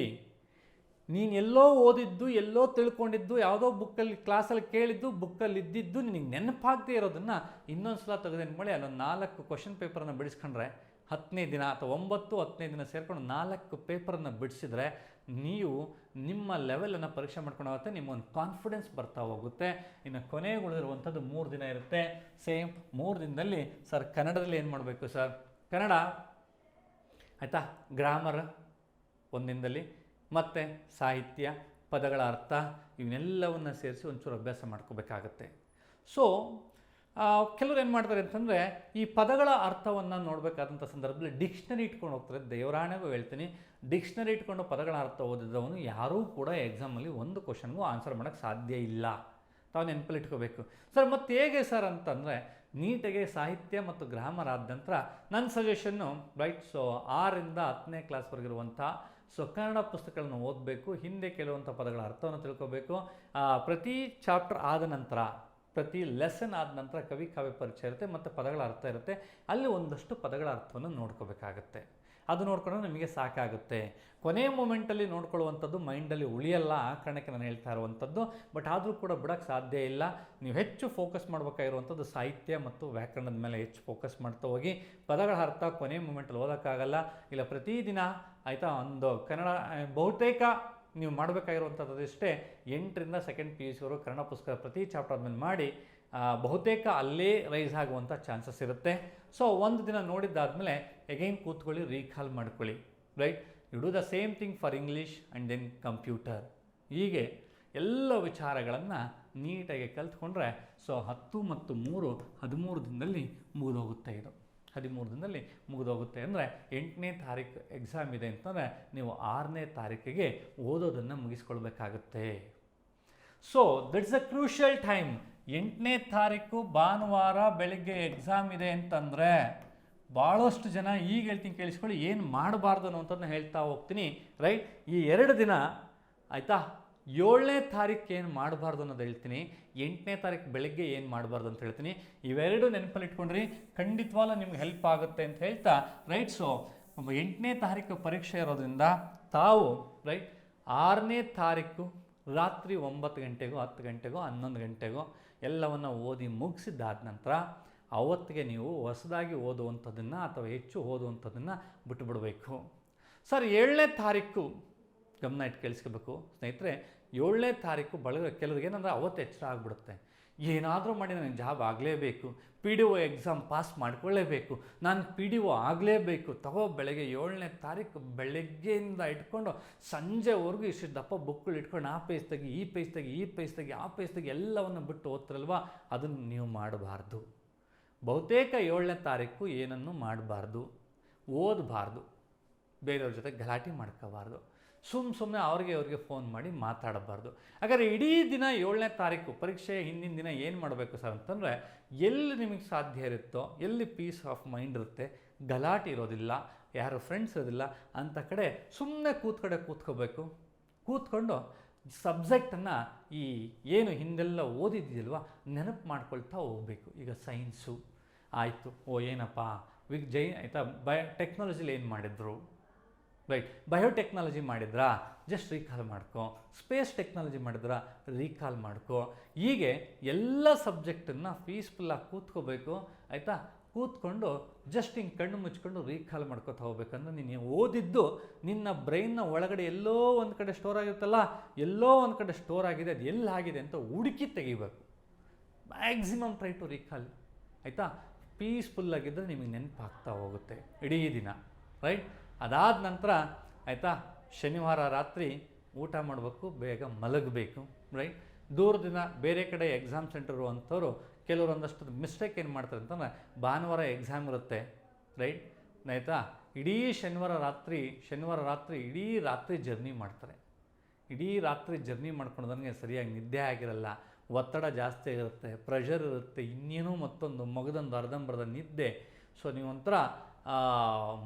ನೀನು ಎಲ್ಲೋ ಓದಿದ್ದು, ಎಲ್ಲೋ ತಿಳ್ಕೊಂಡಿದ್ದು, ಯಾವುದೋ ಬುಕ್ಕಲ್ಲಿ ಕ್ಲಾಸಲ್ಲಿ ಕೇಳಿದ್ದು ಬುಕ್ಕಲ್ಲಿ ಇದ್ದಿದ್ದು ನಿನಗೆ ನೆನಪಾಗದೇ ಇರೋದನ್ನು ಇನ್ನೊಂದು ಸಲ ತೆಗೆದೇನು ಮಾಡಿ ಅಲ್ಲೊಂದು ನಾಲ್ಕು ಕ್ವಶನ್ ಪೇಪರನ್ನು ಬಿಡಿಸ್ಕೊಂಡ್ರೆ ಹತ್ತನೇ ದಿನ ಅಥವಾ ಒಂಬತ್ತು ಹತ್ತನೇ ದಿನ ಸೇರ್ಕೊಂಡು ನಾಲ್ಕು ಪೇಪರನ್ನು ಬಿಡಿಸಿದ್ರೆ ನೀವು ನಿಮ್ಮ ಲೆವೆಲನ್ನು ಪರೀಕ್ಷೆ ಮಾಡ್ಕೊಂಡು ಹೋಗುತ್ತೆ ನಿಮ್ಮೊಂದು ಕಾನ್ಫಿಡೆನ್ಸ್ ಬರ್ತಾ ಹೋಗುತ್ತೆ. ಇನ್ನು ಕೊನೆಗೊಳಿರುವಂಥದ್ದು ಮೂರು ದಿನ ಇರುತ್ತೆ. ಸೇಮ್ ಮೂರು ದಿನದಲ್ಲಿ ಸರ್ ಕನ್ನಡದಲ್ಲಿ ಏನು ಮಾಡಬೇಕು ಸರ್ ಕನ್ನಡ, ಆಯಿತಾ? ಗ್ರಾಮರ್ ಒಂದಿನದಲ್ಲಿ ಮತ್ತು ಸಾಹಿತ್ಯ, ಪದಗಳ ಅರ್ಥ, ಇವನ್ನೆಲ್ಲವನ್ನು ಸೇರಿಸಿ ಒಂಚೂರು ಅಭ್ಯಾಸ ಮಾಡ್ಕೋಬೇಕಾಗತ್ತೆ. ಸೊ ಕೆಲವ್ರು ಏನು ಮಾಡ್ತಾರೆ ಅಂತಂದರೆ ಈ ಪದಗಳ ಅರ್ಥವನ್ನು ನೋಡಬೇಕಾದಂಥ ಸಂದರ್ಭದಲ್ಲಿ ಡಿಕ್ಷನರಿ ಇಟ್ಕೊಂಡು ಹೋಗ್ತಾರೆ. ದೇವರಾಣೆಗೂ ಹೇಳ್ತೀನಿ. ಡಿಕ್ಷನರಿ ಇಟ್ಕೊಂಡು ಪದಗಳ ಅರ್ಥ ಓದಿದವನು ಯಾರೂ ಕೂಡ ಎಕ್ಸಾಮಲ್ಲಿ ಒಂದು ಕ್ವಶನ್ಗೂ ಆನ್ಸರ್ ಮಾಡೋಕ್ಕೆ ಸಾಧ್ಯ ಇಲ್ಲ. ತಾವು ನೆನಪಲ್ಲಿ ಇಟ್ಕೋಬೇಕು. ಸರ್, ಮತ್ತೆ ಹೇಗೆ ಸರ್ ಅಂತಂದರೆ ನೀಟಾಗಿ ಸಾಹಿತ್ಯ ಮತ್ತು ಗ್ರಾಮರ್ ಆದ ನಂತರ ನನ್ನ ಸಜೆಷನ್ನು ರೈಟ್ ಸೊ ಆರಿಂದ ಹತ್ತನೇ ಕ್ಲಾಸ್ವರೆಗಿರುವಂಥ ಸೊ ಕನ್ನಡ ಪುಸ್ತಕಗಳನ್ನು ಓದಬೇಕು. ಹಿಂದೆ ಕೆಲವಂಥ ಪದಗಳ ಅರ್ಥವನ್ನು ತಿಳ್ಕೋಬೇಕು. ಪ್ರತಿ ಚಾಪ್ಟರ್ ಆದ ನಂತರ ಪ್ರತಿ ಲೆಸನ್ ಆದ ನಂತರ ಕವಿ ಕಾವ್ಯ ಪರಿಚಯ ಇರುತ್ತೆ, ಮತ್ತು ಪದಗಳ ಅರ್ಥ ಇರುತ್ತೆ. ಅಲ್ಲಿ ಒಂದಷ್ಟು ಪದಗಳ ಅರ್ಥವನ್ನು ನೋಡ್ಕೋಬೇಕಾಗತ್ತೆ. ಅದು ನೋಡ್ಕೊಂಡ್ರೆ ನಿಮಗೆ ಸಾಕಾಗುತ್ತೆ. ಕೊನೆಯ ಮೂಮೆಂಟಲ್ಲಿ ನೋಡ್ಕೊಳ್ಳುವಂಥದ್ದು ಮೈಂಡಲ್ಲಿ ಉಳಿಯಲ್ಲ ಆ ಕಾರಣಕ್ಕೆ ನಾನು ಹೇಳ್ತಾ ಇರುವಂಥದ್ದು. ಬಟ್ ಆದರೂ ಕೂಡ ಬಿಡೋಕ್ಕೆ ಸಾಧ್ಯ ಇಲ್ಲ. ನೀವು ಹೆಚ್ಚು ಫೋಕಸ್ ಮಾಡಬೇಕಾಗಿರುವಂಥದ್ದು ಸಾಹಿತ್ಯ ಮತ್ತು ವ್ಯಾಕರಣದ ಮೇಲೆ ಹೆಚ್ಚು ಫೋಕಸ್ ಮಾಡ್ತಾ ಹೋಗಿ. ಪದಗಳ ಅರ್ಥ ಕೊನೆಯ ಮೂಮೆಂಟಲ್ಲಿ ಓದೋಕ್ಕಾಗಲ್ಲ. ಇಲ್ಲ ಪ್ರತಿದಿನ, ಆಯಿತಾ, ಒಂದು ಕನ್ನಡ, ಬಹುತೇಕ ನೀವು ಮಾಡಬೇಕಾಗಿರುವಂಥದ್ದು ಇಷ್ಟೇ ಎಂಟರಿಂದ ಸೆಕೆಂಡ್ ಪಿ ಯು ಸಿವರು ಕನ್ನಡ ಪುಸ್ತಕ ಪ್ರತಿ ಚಾಪ್ಟರ್ ಅದನ್ನು ಮಾಡಿ ಬಹುತೇಕ ಅಲ್ಲೇ ರೈಸ್ ಆಗುವಂಥ ಚಾನ್ಸಸ್ ಇರುತ್ತೆ. ಸೊ ಒಂದು ದಿನ ನೋಡಿದ್ದಾದಮೇಲೆ ಎಗೈನ್ ಕೂತ್ಕೊಳ್ಳಿ ರೀಕಾಲ್ ಮಾಡ್ಕೊಳ್ಳಿ right you do the same thing for English and then computer ಹೀಗೆ ಎಲ್ಲ ವಿಚಾರಗಳನ್ನು ನೀಟಾಗಿ ಕಲ್ತ್ಕೊಂಡ್ರೆ, ಸೊ, ಹತ್ತು ಮತ್ತು ಮೂರು, ಹದಿಮೂರು ದಿನದಲ್ಲಿ ಮುಗಿದೋಗುತ್ತೆ ಇದು. ಹದಿಮೂರು ದಿನದಲ್ಲಿ ಮುಗಿದೋಗುತ್ತೆ. ಅಂದರೆ ಎಂಟನೇ ತಾರೀಕು ಎಕ್ಸಾಮ್ ಇದೆ ಅಂತಂದರೆ ನೀವು ಆರನೇ ತಾರೀಕಿಗೆ ಓದೋದನ್ನು ಮುಗಿಸ್ಕೊಳ್ಬೇಕಾಗುತ್ತೆ. So that's a crucial time ಎಂಟನೇ ತಾರೀಕು ಭಾನುವಾರ ಬೆಳಿಗ್ಗೆ ಎಕ್ಸಾಮ್ ಇದೆ ಅಂತಂದರೆ ಭಾಳಷ್ಟು ಜನ ಈಗ ಹೇಳ್ತೀನಿ ಕೇಳಿಸ್ಕೊಳ್ಳಿ, ಏನು ಮಾಡಬಾರ್ದು ಅನ್ನೋಂಥದ್ದನ್ನ ಹೇಳ್ತಾ ಹೋಗ್ತೀನಿ ರೈಟ್ ಈ ಎರಡು ದಿನ, ಆಯಿತಾ? ಏಳನೇ ತಾರೀಕು ಏನು ಮಾಡಬಾರ್ದು ಅನ್ನೋದು ಹೇಳ್ತೀನಿ. ಎಂಟನೇ ತಾರೀಕು ಬೆಳಗ್ಗೆ ಏನು ಮಾಡಬಾರ್ದು ಅಂತ ಹೇಳ್ತೀನಿ. ಇವೆರಡು ನೆನಪಲ್ಲಿ ಇಟ್ಕೊಂಡ್ರಿ ಖಂಡಿತವಾಗ್ಲೂ ನಿಮ್ಗೆ ಹೆಲ್ಪ್ ಆಗುತ್ತೆ ಅಂತ ಹೇಳ್ತಾ ರೈಟ್ ಸೊ ಎಂಟನೇ ತಾರೀಕು ಪರೀಕ್ಷೆ ಇರೋದ್ರಿಂದ ತಾವು ರೈಟ್ ಆರನೇ ತಾರೀಕು ರಾತ್ರಿ ಒಂಬತ್ತು ಗಂಟೆಗೋ, ಹತ್ತು ಗಂಟೆಗೋ, ಹನ್ನೊಂದು ಗಂಟೆಗೋ ಎಲ್ಲವನ್ನು ಓದಿ ಮುಗಿಸಿದ್ದಾದ ನಂತರ ಅವತ್ತಿಗೆ ನೀವು ಹೊಸದಾಗಿ ಓದುವಂಥದ್ದನ್ನು ಅಥವಾ ಹೆಚ್ಚು ಓದುವಂಥದ್ದನ್ನು ಬಿಟ್ಟುಬಿಡಬೇಕು ಸರ್, ಏಳನೇ ತಾರೀಕು ಗಮನ ಇಟ್ಟು ಕೇಳಿಸ್ಕೋಬೇಕು. ಸ್ನೇಹಿತರೆ ಏಳನೇ ತಾರೀಕು ಬಳಗ, ಕೆಲವ್ರಿಗೆ ಏನಂದ್ರೆ ಅವತ್ತು ಎಚ್ಚರ ಆಗಿಬಿಡುತ್ತೆ. ಏನಾದರೂ ಮಾಡಿ ನನಗೆ ಜಾಬ್ ಆಗಲೇಬೇಕು P D O exam pass ಮಾಡ್ಕೊಳ್ಳೇಬೇಕು, ನಾನು ಪಿ ಡಿ ಒ ಆಗಲೇಬೇಕು, ತಗೋ ಬೆಳಗ್ಗೆ ಏಳನೇ ತಾರೀಕು ಬೆಳಗ್ಗೆಯಿಂದ ಇಟ್ಕೊಂಡು ಸಂಜೆವರೆಗೂ ಇಷ್ಟು ದಪ್ಪ ಬುಕ್ಗಳು ಇಟ್ಕೊಂಡು ಆ ಪೇಜ್ ತೆಗಿ, ಈ ಪೇಜ್ ತೆಗಿ, ಈ ಪೇಜ್ ತೆಗಿ, ಆ ಪೇಜ್ ತೆಗಿ ಎಲ್ಲವನ್ನು ಬಿಟ್ಟು ಓದ್ತಿರಲ್ವ? ಅದನ್ನು ನೀವು ಮಾಡಬಾರ್ದು. ಬಹುತೇಕ ಏಳನೇ ತಾರೀಕು ಏನನ್ನು ಮಾಡಬಾರ್ದು. ಓದಬಾರ್ದು. ಬೇರೆಯವ್ರ ಜೊತೆ ಗಲಾಟೆ ಮಾಡ್ಕೋಬಾರ್ದು. ಸುಮ್ಮ ಸುಮ್ಮನೆ ಅವ್ರಿಗೆ ಅವ್ರಿಗೆ ಫೋನ್ ಮಾಡಿ ಮಾತಾಡಬಾರ್ದು. ಹಾಗಾದ್ರೆ ಇಡೀ ದಿನ ಏಳನೇ ತಾರೀಕು ಪರೀಕ್ಷೆ ಹಿಂದಿನ ದಿನ ಏನು ಮಾಡಬೇಕು ಸರ್ ಅಂತಂದರೆ, ಎಲ್ಲಿ ನಿಮಗೆ ಸಾಧ್ಯ ಇರುತ್ತೋ, ಎಲ್ಲಿ ಪೀಸ್ ಆಫ್ ಮೈಂಡ್ ಇರುತ್ತೆ, ಗಲಾಟೆ ಇರೋದಿಲ್ಲ, ಯಾರು ಫ್ರೆಂಡ್ಸ್ ಇರೋದಿಲ್ಲ ಅಂತ ಕಡೆ ಸುಮ್ಮನೆ ಕೂತ್ಕಡೆ ಕೂತ್ಕೋಬೇಕು. ಕೂತ್ಕೊಂಡು ಸಬ್ಜೆಕ್ಟನ್ನು ಈ ಏನು ಹಿಂದೆಲ್ಲ ಓದಿದ್ದಿಲ್ವ, ನೆನಪು ಮಾಡ್ಕೊಳ್ತಾ ಹೋಗ್ಬೇಕು. ಈಗ ಸೈನ್ಸು ಆಯಿತು. ಓ, ಏನಪ್ಪ? ವಿಗ್ ಜೈ, ಆಯಿತಾ? ಬಯ ಟೆಕ್ನಾಲಜಿಲಿ ಏನು ಮಾಡಿದ್ರು? ರೈಟ್ ಬಯೋಟೆಕ್ನಾಲಜಿ ಮಾಡಿದ್ರಾ? ಜಸ್ಟ್ ರೀಕಾಲ್ ಮಾಡ್ಕೊ. ಸ್ಪೇಸ್ ಟೆಕ್ನಾಲಜಿ ಮಾಡಿದ್ರಾ? ರೀಕಾಲ್ ಮಾಡ್ಕೊ. ಹೀಗೆ ಎಲ್ಲ ಸಬ್ಜೆಕ್ಟನ್ನು ಪೀಸ್ಫುಲ್ಲಾಗಿ ಕೂತ್ಕೋಬೇಕು, ಆಯಿತಾ? ಕೂತ್ಕೊಂಡು ಜಸ್ಟ್ ಹಿಂಗೆ ಕಣ್ಣು ಮುಚ್ಕೊಂಡು ರೀಕಾಲ್ ಮಾಡ್ಕೊತಾ ಹೋಗ್ಬೇಕಂದ್ರೆ ನೀನು ಓದಿದ್ದು ನಿನ್ನ ಬ್ರೈನ್ನ ಒಳಗಡೆ ಎಲ್ಲೋ ಒಂದು ಕಡೆ ಸ್ಟೋರ್ ಆಗಿರುತ್ತಲ್ಲ, ಎಲ್ಲೋ ಒಂದು ಕಡೆ ಸ್ಟೋರ್ ಆಗಿದೆ, ಅದು ಎಲ್ಲಾಗಿದೆ ಅಂತ ಹುಡುಕಿ ತೆಗಿಬೇಕು. ಮ್ಯಾಕ್ಸಿಮಮ್ ಟ್ರೈ ಟು ರೀಕಾಲ್ ಆಯಿತಾ? ಪೀಸ್ಫುಲ್ಲಾಗಿದ್ದರೆ ನಿಮಗೆ ನೆನಪಾಗ್ತಾ ಹೋಗುತ್ತೆ ಇಡೀ ದಿನ. ರೈಟ್ ಅದಾದ ನಂತರ ಆಯಿತಾ, ಶನಿವಾರ ರಾತ್ರಿ ಊಟ ಮಾಡಬೇಕು, ಬೇಗ ಮಲಗಬೇಕು ರೈಟ್ ದೂರದಿಂದ ಬೇರೆ ಕಡೆ ಎಕ್ಸಾಮ್ ಸೆಂಟರ್ ಅಂಥವ್ರು ಕೆಲವರು ಒಂದಷ್ಟು ಮಿಸ್ಟೇಕ್ ಏನು ಮಾಡ್ತಾರೆ ಅಂತಂದರೆ ಭಾನುವಾರ ಎಕ್ಸಾಮ್ ಇರುತ್ತೆ ರೈಟ್ ಆಯಿತಾ, ಇಡೀ ಶನಿವಾರ ರಾತ್ರಿ ಶನಿವಾರ ರಾತ್ರಿ ಇಡೀ ರಾತ್ರಿ ಜರ್ನಿ ಮಾಡ್ತಾರೆ. ಇಡೀ ರಾತ್ರಿ ಜರ್ನಿ ಮಾಡ್ಕೊಂಡು ಸರಿಯಾಗಿ ನಿದ್ದೆ ಆಗಿರಲ್ಲ, ಒತ್ತಡ ಜಾಸ್ತಿ ಇರುತ್ತೆ ಪ್ರೆಷರ್ ಇರುತ್ತೆ, ಇನ್ನೇನೋ ಮತ್ತೊಂದು ಮಗದೊಂದು ಅರ್ಧಂಬರ್ಧ ನಿದ್ದೆ. ಸೊ ನೀವು ಒಂಥರ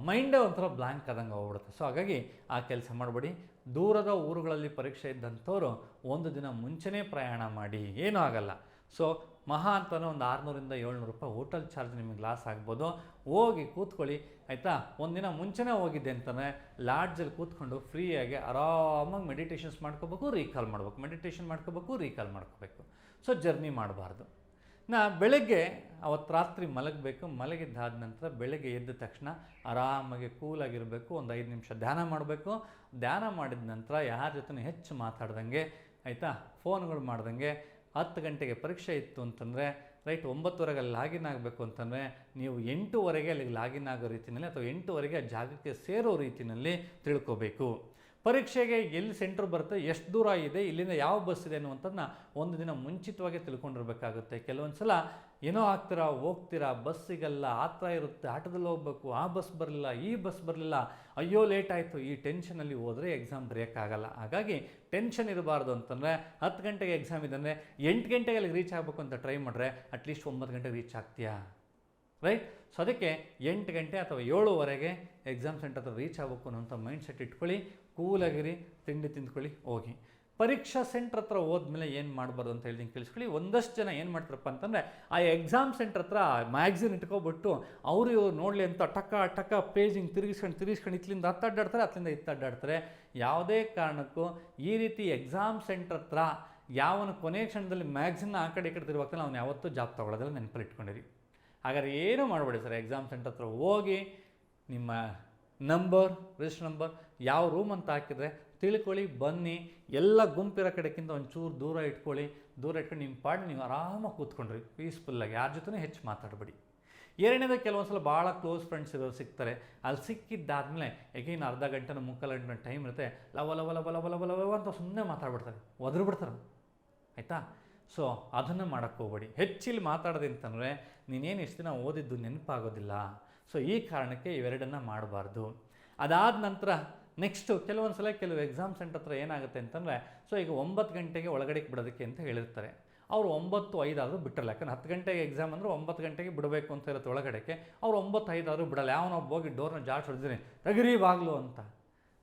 ಮೈಂಡೇ ಒಂಥರ ಬ್ಲ್ಯಾಂಕ್ ಆದಂಗೆ ಹೋಗ್ಬಿಡುತ್ತೆ ಸೊ ಹಾಗಾಗಿ ಆ ಕೆಲಸ ಮಾಡಬೇಡಿ. ದೂರದ ಊರುಗಳಲ್ಲಿ ಪರೀಕ್ಷೆ ಇದ್ದಂಥವ್ರು ಒಂದು ದಿನ ಮುಂಚೆನೇ ಪ್ರಯಾಣ ಮಾಡಿ, ಏನೂ ಆಗಲ್ಲ. ಸೊ ಮಹಾ ಅಂತಲೇ ಒಂದು ಆರುನೂರಿಂದ ಏಳ್ನೂರು ರೂಪಾಯಿ ಹೋಟೆಲ್ ಚಾರ್ಜ್ ನಿಮಗೆ ಲಾಸ್ ಆಗ್ಬೋದು. ಹೋಗಿ ಕೂತ್ಕೊಳ್ಳಿ, ಆಯಿತಾ? ಒಂದಿನ ಮುಂಚೆನೇ ಹೋಗಿದ್ದೆ ಅಂತಲೇ ಲಾಡ್ಜಲ್ಲಿ ಕೂತ್ಕೊಂಡು ಫ್ರೀಯಾಗಿ ಆರಾಮಾಗಿ ಮೆಡಿಟೇಷನ್ಸ್ ಮಾಡ್ಕೋಬೇಕು ರೀಕಾಲ್ ಮಾಡ್ಬೇಕು. ಮೆಡಿಟೇಷನ್ ಮಾಡ್ಕೋಬೇಕು ರೀಕಾಲ್ ಮಾಡ್ಕೋಬೇಕು. ಸೊ ಜರ್ನಿ ಮಾಡಬಾರ್ದು. ನಾ ಬೆಳಗ್ಗೆ ಅವತ್ತು ರಾತ್ರಿ ಮಲಗಬೇಕು, ಮಲಗಿದ್ದಾದ ನಂತರ ಬೆಳಗ್ಗೆ ಎದ್ದ ತಕ್ಷಣ ಆರಾಮಾಗಿ ಕೂಲಾಗಿರಬೇಕು, ಒಂದು ಐದು ನಿಮಿಷ ಧ್ಯಾನ ಮಾಡಬೇಕು. ಧ್ಯಾನ ಮಾಡಿದ ನಂತರ ಯಾರ ಜೊತೆ ಹೆಚ್ಚು ಮಾತಾಡ್ದಂಗೆ, ಆಯಿತಾ? ಫೋನ್ಗಳು ಮಾಡ್ದಂಗೆ ಹತ್ತು ಗಂಟೆಗೆ ಪರೀಕ್ಷೆ ಇತ್ತು ಅಂತಂದರೆ, ರೈಟ್ ಒಂಬತ್ತುವರೆಗೆ ಅಲ್ಲಿ ಲಾಗಿನ್ ಆಗಬೇಕು ಅಂತಂದರೆ, ನೀವು ಎಂಟೂವರೆಗೆ ಅಲ್ಲಿಗೆ ಲಾಗಿನ್ ಆಗೋ ರೀತಿಯಲ್ಲಿ ಅಥವಾ ಎಂಟೂವರೆಗೆ ಆ ಜಾಗಕ್ಕೆ ಸೇರೋ ರೀತಿಯಲ್ಲಿ ತಿಳ್ಕೋಬೇಕು. ಪರೀಕ್ಷೆಗೆ ಎಲ್ಲಿ ಸೆಂಟ್ರ್ ಬರುತ್ತೆ, ಎಷ್ಟು ದೂರ ಇದೆ, ಇಲ್ಲಿಂದ ಯಾವ ಬಸ್ ಇದೆ ಅನ್ನುವಂಥದ್ದನ್ನ ಒಂದು ದಿನ ಮುಂಚಿತವಾಗಿ ತಿಳ್ಕೊಂಡಿರ್ಬೇಕಾಗುತ್ತೆ. ಕೆಲವೊಂದು ಸಲ ಏನೋ ಆಗ್ತೀರಾ, ಹೋಗ್ತೀರಾ ಬಸ್ ಸಿಗಲ್ಲ ಆ ಇರುತ್ತೆ, ಆಟೋದಲ್ಲಿ ಹೋಗ್ಬೇಕು, ಆ ಬಸ್ ಬರಲಿಲ್ಲ, ಈ ಬಸ್ ಬರಲಿಲ್ಲ, ಅಯ್ಯೋ ಲೇಟ್ ಆಯಿತು, ಈ ಟೆನ್ಷನಲ್ಲಿ ಹೋದರೆ ಎಕ್ಸಾಮ್ ಬರೆಯೋಕ್ಕಾಗಲ್ಲ. ಹಾಗಾಗಿ ಟೆನ್ಷನ್ ಇರಬಾರ್ದು ಅಂತಂದರೆ, ಹತ್ತು ಗಂಟೆಗೆ ಎಕ್ಸಾಮ್ ಇದೆ ಅಂದರೆ, ಎಂಟು ಗಂಟೆಗೆ ಅಲ್ಲಿಗೆ ರೀಚ್ ಆಗಬೇಕು ಅಂತ ಟ್ರೈ ಮಾಡಿದ್ರೆ ಅಟ್ಲೀಸ್ಟ್ ಒಂಬತ್ತು ಗಂಟೆಗೆ ರೀಚ್ ಆಗ್ತೀಯಾ? ರೈಟ್? ಸೊ ಅದಕ್ಕೆ ಎಂಟು ಗಂಟೆ ಅಥವಾ ಏಳುವರೆಗೆ ಎಕ್ಸಾಮ್ ಸೆಂಟರ್ ರೀಚ್ ಆಗಬೇಕು ಅನ್ನೋಂಥ ಮೈಂಡ್ ಸೆಟ್ ಇಟ್ಕೊಳ್ಳಿ. ಕೂಲಾಗಿರಿ, ತಿಂಡಿ ತಿಂದ್ಕೊಳ್ಳಿ, ಹೋಗಿ. ಪರೀಕ್ಷಾ ಸೆಂಟ್ರ್ ಹತ್ರ ಹೋದ್ಮೇಲೆ ಏನು ಮಾಡಬಾರ್ದು ಅಂತ ಹೇಳಿ ಕೇಳಿಸ್ಕೊಳ್ಳಿ. ಒಂದಷ್ಟು ಜನ ಏನು ಮಾಡ್ತಾರಪ್ಪ ಅಂತಂದರೆ, ಆ ಎಕ್ಸಾಮ್ ಸೆಂಟ್ರ್ ಹತ್ರ ಮ್ಯಾಗ್ಝಿನ್ ಇಟ್ಕೊಬಿಟ್ಟು ಅವರು ಇವ್ರು ನೋಡಲಿ ಅಂತ ಟಕ ಟಕ ಪೇಜಿಂಗ್ ತಿರುಗಿಸ್ಕೊಂಡು ತಿರುಗಿಸ್ಕೊಂಡು ತಿರುಗಿಸ್ಕೊಂಡು ಅಡ್ಡಾಡ್ತಾರೆ ಅಲ್ಲಿಂದ ಇತ್ತು ಅಡ್ಡಾಡ್ತಾರೆ. ಯಾವುದೇ ಕಾರಣಕ್ಕೂ ಈ ರೀತಿ ಎಕ್ಸಾಮ್ ಸೆಂಟ್ರ್ ಹತ್ರ ಯಾವನ ಕೊನೆ ಕ್ಷಣದಲ್ಲಿ ಮ್ಯಾಗ್ಝಿನ್ನ ಆ ಕಡೆ ಈ ಕಡೆ ತಿರುವಾಗ್ತಾನೆ ಅವ್ನು ಯಾವತ್ತೂ ಜಾಬ್ ತೊಗೊಳೋದಿಲ್ಲ, ನೆನಪಲ್ಲಿ ಇಟ್ಕೊಂಡಿರಿ. ಹಾಗಾದ್ರೆ ಏನೂ ಮಾಡಬೇಡಿ ಸರ್ ಎಕ್ಸಾಮ್ ಸೆಂಟರ್ ಹತ್ರ ಹೋಗಿ ನಿಮ್ಮ ನಂಬರ್ ರಿಜಿಸ್ಟರ್ ನಂಬರ್ ಯಾವ ರೂಮ್ ಅಂತ ಹಾಕಿದರೆ ತಿಳ್ಕೊಳ್ಳಿ, ಬನ್ನಿ, ಎಲ್ಲ ಗುಂಪಿರೋ ಕಡೆಗಿಂತ ಒಂಚೂರು ದೂರ ಇಟ್ಕೊಳ್ಳಿ, ದೂರ ಇಟ್ಕೊಂಡು ನಿಮ್ಮ ಪಾಡಿ ನೀವು ಆರಾಮಾಗಿ ಕೂತ್ಕೊಂಡ್ರಿ ಪೀಸ್ಫುಲ್ಲಾಗಿ ಯಾರ ಜೊತೆ ಹೆಚ್ಚು ಮಾತಾಡಬೇಡಿ. ಎರಡನೇದು ಕೆಲವೊಂದು ಸಲ ಭಾಳ ಕ್ಲೋಸ್ ಫ್ರೆಂಡ್ಸ್ ಇರೋರು ಸಿಗ್ತಾರೆ. ಅಲ್ಲಿ ಸಿಕ್ಕಿದ್ದಾದಮೇಲೆ ಎಗೈನ್ ಅರ್ಧ ಗಂಟೆನ ಮುಕ್ಕಾಲು ಗಂಟೆ ಟೈಮ್ ಇರುತ್ತೆ, ಲವ ಲವ ಲವ ಲವ ಲವ ಲವ ಅಂತ ಸುಮ್ಮನೆ ಮಾತಾಡ್ಬಿಡ್ತಾರೆ. ಒದ್ರು ಬಿಡ್ತಾರೆ ಆಯಿತಾ? ಸೊ ಅದನ್ನು ಮಾಡೋಕ್ಕೆ ಹೋಗ್ಬೇಡಿ. ಹೆಚ್ಚಿಲ್ಲಿ ಮಾತಾಡೋದು ಅಂತಂದರೆ, ನೀನೇನು ಇಷ್ಟು ದಿನ ಓದಿದ್ದು ನೆನಪಾಗೋದಿಲ್ಲ. ಸೊ ಈ ಕಾರಣಕ್ಕೆ ಇವೆರಡನ್ನು ಮಾಡಬಾರ್ದು. ಅದಾದ ನಂತರ ನೆಕ್ಸ್ಟು ಕೆಲವೊಂದು ಸಲ ಕೆಲವು ಎಕ್ಸಾಮ್ ಸೆಂಟರ್ ಹತ್ರ ಏನಾಗುತ್ತೆ ಅಂತಂದರೆ ಸೊ ಈಗ ಒಂಬತ್ತು ಗಂಟೆಗೆ ಒಳಗಡೆ ಬಿಡೋದಕ್ಕೆ ಅಂತ ಹೇಳಿರ್ತಾರೆ. ಅವರು ಒಂಬತ್ತು ಐದಾದರೂ ಬಿಟ್ಟಿರಲ್ಲ ಯಾಕಂದ್ರೆ ಹತ್ತು ಗಂಟೆಗೆ ಎಕ್ಸಾಮ್ ಅಂದರೆ ಒಂಬತ್ತು ಗಂಟೆಗೆ ಬಿಡಬೇಕು ಅಂತ ಇರುತ್ತೆ ಒಳಗಡೆಗೆ. ಅವ್ರು ಒಂಬತ್ತು ಐದಾದರೂ ಬಿಡಲ್ಲ ಯಾವನೊಬ್ಬ ಹೋಗಿ ಡೋರ್ನ ಜಾಡ್ಸ್ ಹೊಡೆದಿನಿ ತೆಗಿರಿ ಬಾಗ್ಲು ಅಂತ.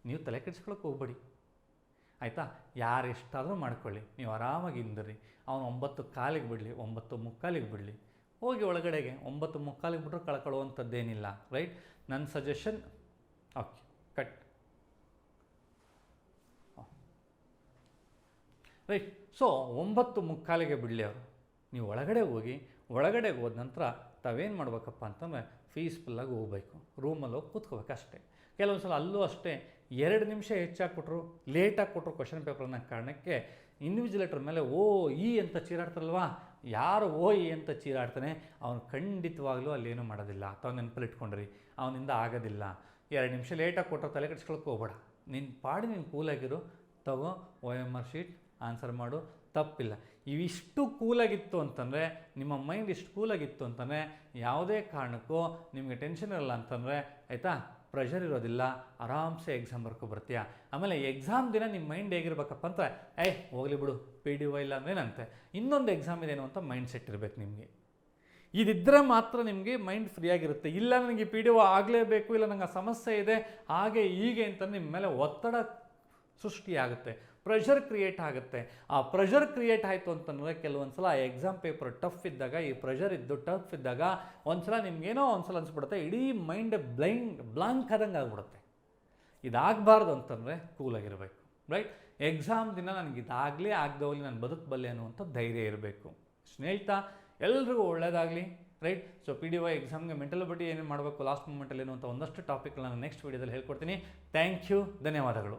ನೀವು ತಲೆ ಕೆಡಿಸ್ಕೊಳಕ್ಕೆ ಹೋಗ್ಬೇಡಿ. ಆಯಿತಾ? ಯಾರು ಎಷ್ಟಾದರೂ ಮಾಡ್ಕೊಳ್ಳಿ. ನೀವು ಆರಾಮಾಗಿ ಇಂದಿರಿ ಅವನು ಒಂಬತ್ತು ಕಾಲಿಗೆ ಬಿಡಲಿ, ಒಂಬತ್ತು ಮುಕ್ಕಾಲಿಗೆ ಬಿಡಲಿ. ಹೋಗಿ ಒಳಗಡೆಗೆ, ಒಂಬತ್ತು ಮುಕ್ಕಾಲಿಗೆ ಬಿಟ್ಟರೆ ಕಳ್ಕೊಳ್ಳುವಂಥದ್ದೇನಿಲ್ಲ ರೈಟ್ ನನ್ನ ಸಜೆಷನ್ ಓಕೆ ರೈಟ್ ಸೊ ಒಂಬತ್ತು ಮುಕ್ಕಾಲಿಗೆ ಬಿಡಲಿ ಅವರು. ನೀವು ಒಳಗಡೆ ಹೋಗಿ, ಒಳಗಡೆ ಹೋದ ನಂತರ ತಾವೇನು ಮಾಡ್ಬೇಕಪ್ಪ ಅಂತಂದರೆ ಪೀಸ್ಫುಲ್ಲಾಗಿ ಹೋಗ್ಬೇಕು. ರೂಮಲ್ಲಿ ಹೋಗಿ ಕೂತ್ಕೋಬೇಕು ಅಷ್ಟೇ. ಕೆಲವೊಂದು ಸಲ ಅಲ್ಲೂ ಅಷ್ಟೇ, ಎರಡು ನಿಮಿಷ ಹೆಚ್ಚಾಗಿ ಕೊಟ್ಟರು ಲೇಟಾಗಿ ಕೊಟ್ಟರು ಕ್ವಶನ್ ಪೇಪರ್ ಅನ್ನೋ ಕಾರಣಕ್ಕೆ ಇನ್ವಿಜಿಲೇಟರ್ ಮೇಲೆ, ಓ, ಈ ಅಂತ ಚೀರಾಡ್ತಾರಲ್ವಾ? ಯಾರು ಓ, ಈ ಅಂತ ಚೀರಾಡ್ತಾನೆ, ಅವನು ಖಂಡಿತವಾಗ್ಲೂ ಅಲ್ಲೇನೂ ಮಾಡೋದಿಲ್ಲ. ಅಥವಾ ನೆನಪಲ್ಲಿ ಇಟ್ಕೊಂಡ್ರಿ. ಅವನಿಂದ ಆಗೋದಿಲ್ಲ. ಎರಡು ನಿಮಿಷ ಲೇಟಾಗಿ ಕೊಟ್ಟರು ತಲೆ ಕೆಡಿಸ್ಕೊಳಕ್ಕೆ ಹೋಗ್ಬೇಡ. ನಿನ್ನ ಪಾಡಿ ನೀನು ಕೂಲಾಗಿರು ತಗೋ O M R sheet answer ಮಾಡು. ತಪ್ಪಿಲ್ಲ. ಇವಿಷ್ಟು ಕೂಲಾಗಿತ್ತು ಅಂತಂದರೆ, ನಿಮ್ಮ ಮೈಂಡ್ ಇಷ್ಟು ಕೂಲಾಗಿತ್ತು ಅಂತಂದರೆ, ಯಾವುದೇ ಕಾರಣಕ್ಕೂ ನಿಮಗೆ ಟೆನ್ಷನ್ ಇರಲ್ಲ ಅಂತಂದರೆ, ಆಯಿತಾ? ಪ್ರೆಷರ್ ಇರೋದಿಲ್ಲ. ಆರಾಮ್ಸೆ ಎಕ್ಸಾಮ್ ಬರ್ಕೊ ಬರ್ತೀಯ? ಆಮೇಲೆ ಎಕ್ಸಾಮ್ ದಿನ ನಿಮ್ಮ ಮೈಂಡ್ ಹೇಗಿರ್ಬೇಕಪ್ಪ ಅಂತ ಏಯ್, ಹೋಗಲಿ ಬಿಡು. ಪಿ ಡಿ ಒ ಇಲ್ಲ ಅಂದ್ರೇನಂತೆ ಇನ್ನೊಂದು ಎಕ್ಸಾಮ್ ಇದೇನು ಅಂತ ಮೈಂಡ್ ಸೆಟ್ ಇರಬೇಕು ನಿಮಗೆ. ಇದಿದ್ದರೆ ಮಾತ್ರ ನಿಮಗೆ ಮೈಂಡ್ ಫ್ರೀ ಆಗಿರುತ್ತೆ. ಇಲ್ಲ ನನಗೆ ಪಿ ಡಿ ಒ ಆಗಲೇಬೇಕು, ಇಲ್ಲ ನನಗೆ ಸಮಸ್ಯೆ ಇದೆ, ಹಾಗೆ ಹೀಗೆ ಅಂತ ನಿಮ್ಮ ಮೇಲೆ ಒತ್ತಡ ಸೃಷ್ಟಿಯಾಗುತ್ತೆ. ಪ್ರೆಷರ್ ಕ್ರಿಯೇಟ್ ಆಗುತ್ತೆ. ಆ ಪ್ರೆಷರ್ ಕ್ರಿಯೇಟ್ ಆಯಿತು ಅಂತಂದರೆ ಕೆಲವೊಂದು ಸಲ ಎಕ್ಸಾಮ್ ಪೇಪರ್ ಟಫ್ ಇದ್ದಾಗ, ಈ ಪ್ರೆಷರ್ ಇದ್ದು ಟಫ್ ಇದ್ದಾಗ ಒಂದು ಸಲ ನಿಮ್ಗೇನೋ ಒಂದು ಸಲ ಅನ್ಸ್ಬಿಡುತ್ತೆ, ಇಡೀ ಮೈಂಡ್ ಬ್ಲೈಂಡ್ ಬ್ಲಾಂಕ್ ಆದಂಗೆ ಆಗ್ಬಿಡುತ್ತೆ. ಇದಾಗಬಾರ್ದು ಅಂತಂದರೆ ಕೂಲಾಗಿರಬೇಕು ರೈಟ್ ಎಕ್ಸಾಮ್ ದಿನ ನನಗೆ ಇದಾಗಲೇ ಆಗದವಲ್ಲಿ ನಾನು ಬದುಕಬಲ್ಲೆ ಅನ್ನುವಂಥ ಧೈರ್ಯ ಇರಬೇಕು. ಸ್ನೇಹಿತ, ಎಲ್ರಿಗೂ ಒಳ್ಳೇದಾಗಲಿ right so P D Y ಎಕ್ಸಾಮ್ಗೆ ಮೆಂಟಲ್ ಬಡ್ಡಿ ಏನೇನು ಮಾಡಬೇಕು ಲಾಸ್ಟ್ ಮೂಮೆಂಟಲ್ಲಿ ಏನು ಅಂತ ಒಂದಷ್ಟು ಟಾಪಿಕ್ಗಳನ್ನ ನೆಕ್ಸ್ಟ್ ವೀಡಿಯೋದಲ್ಲಿ ಹೇಳ್ಕೊಡ್ತೀನಿ. ಥ್ಯಾಂಕ್ ಯು ಧನ್ಯವಾದಗಳು.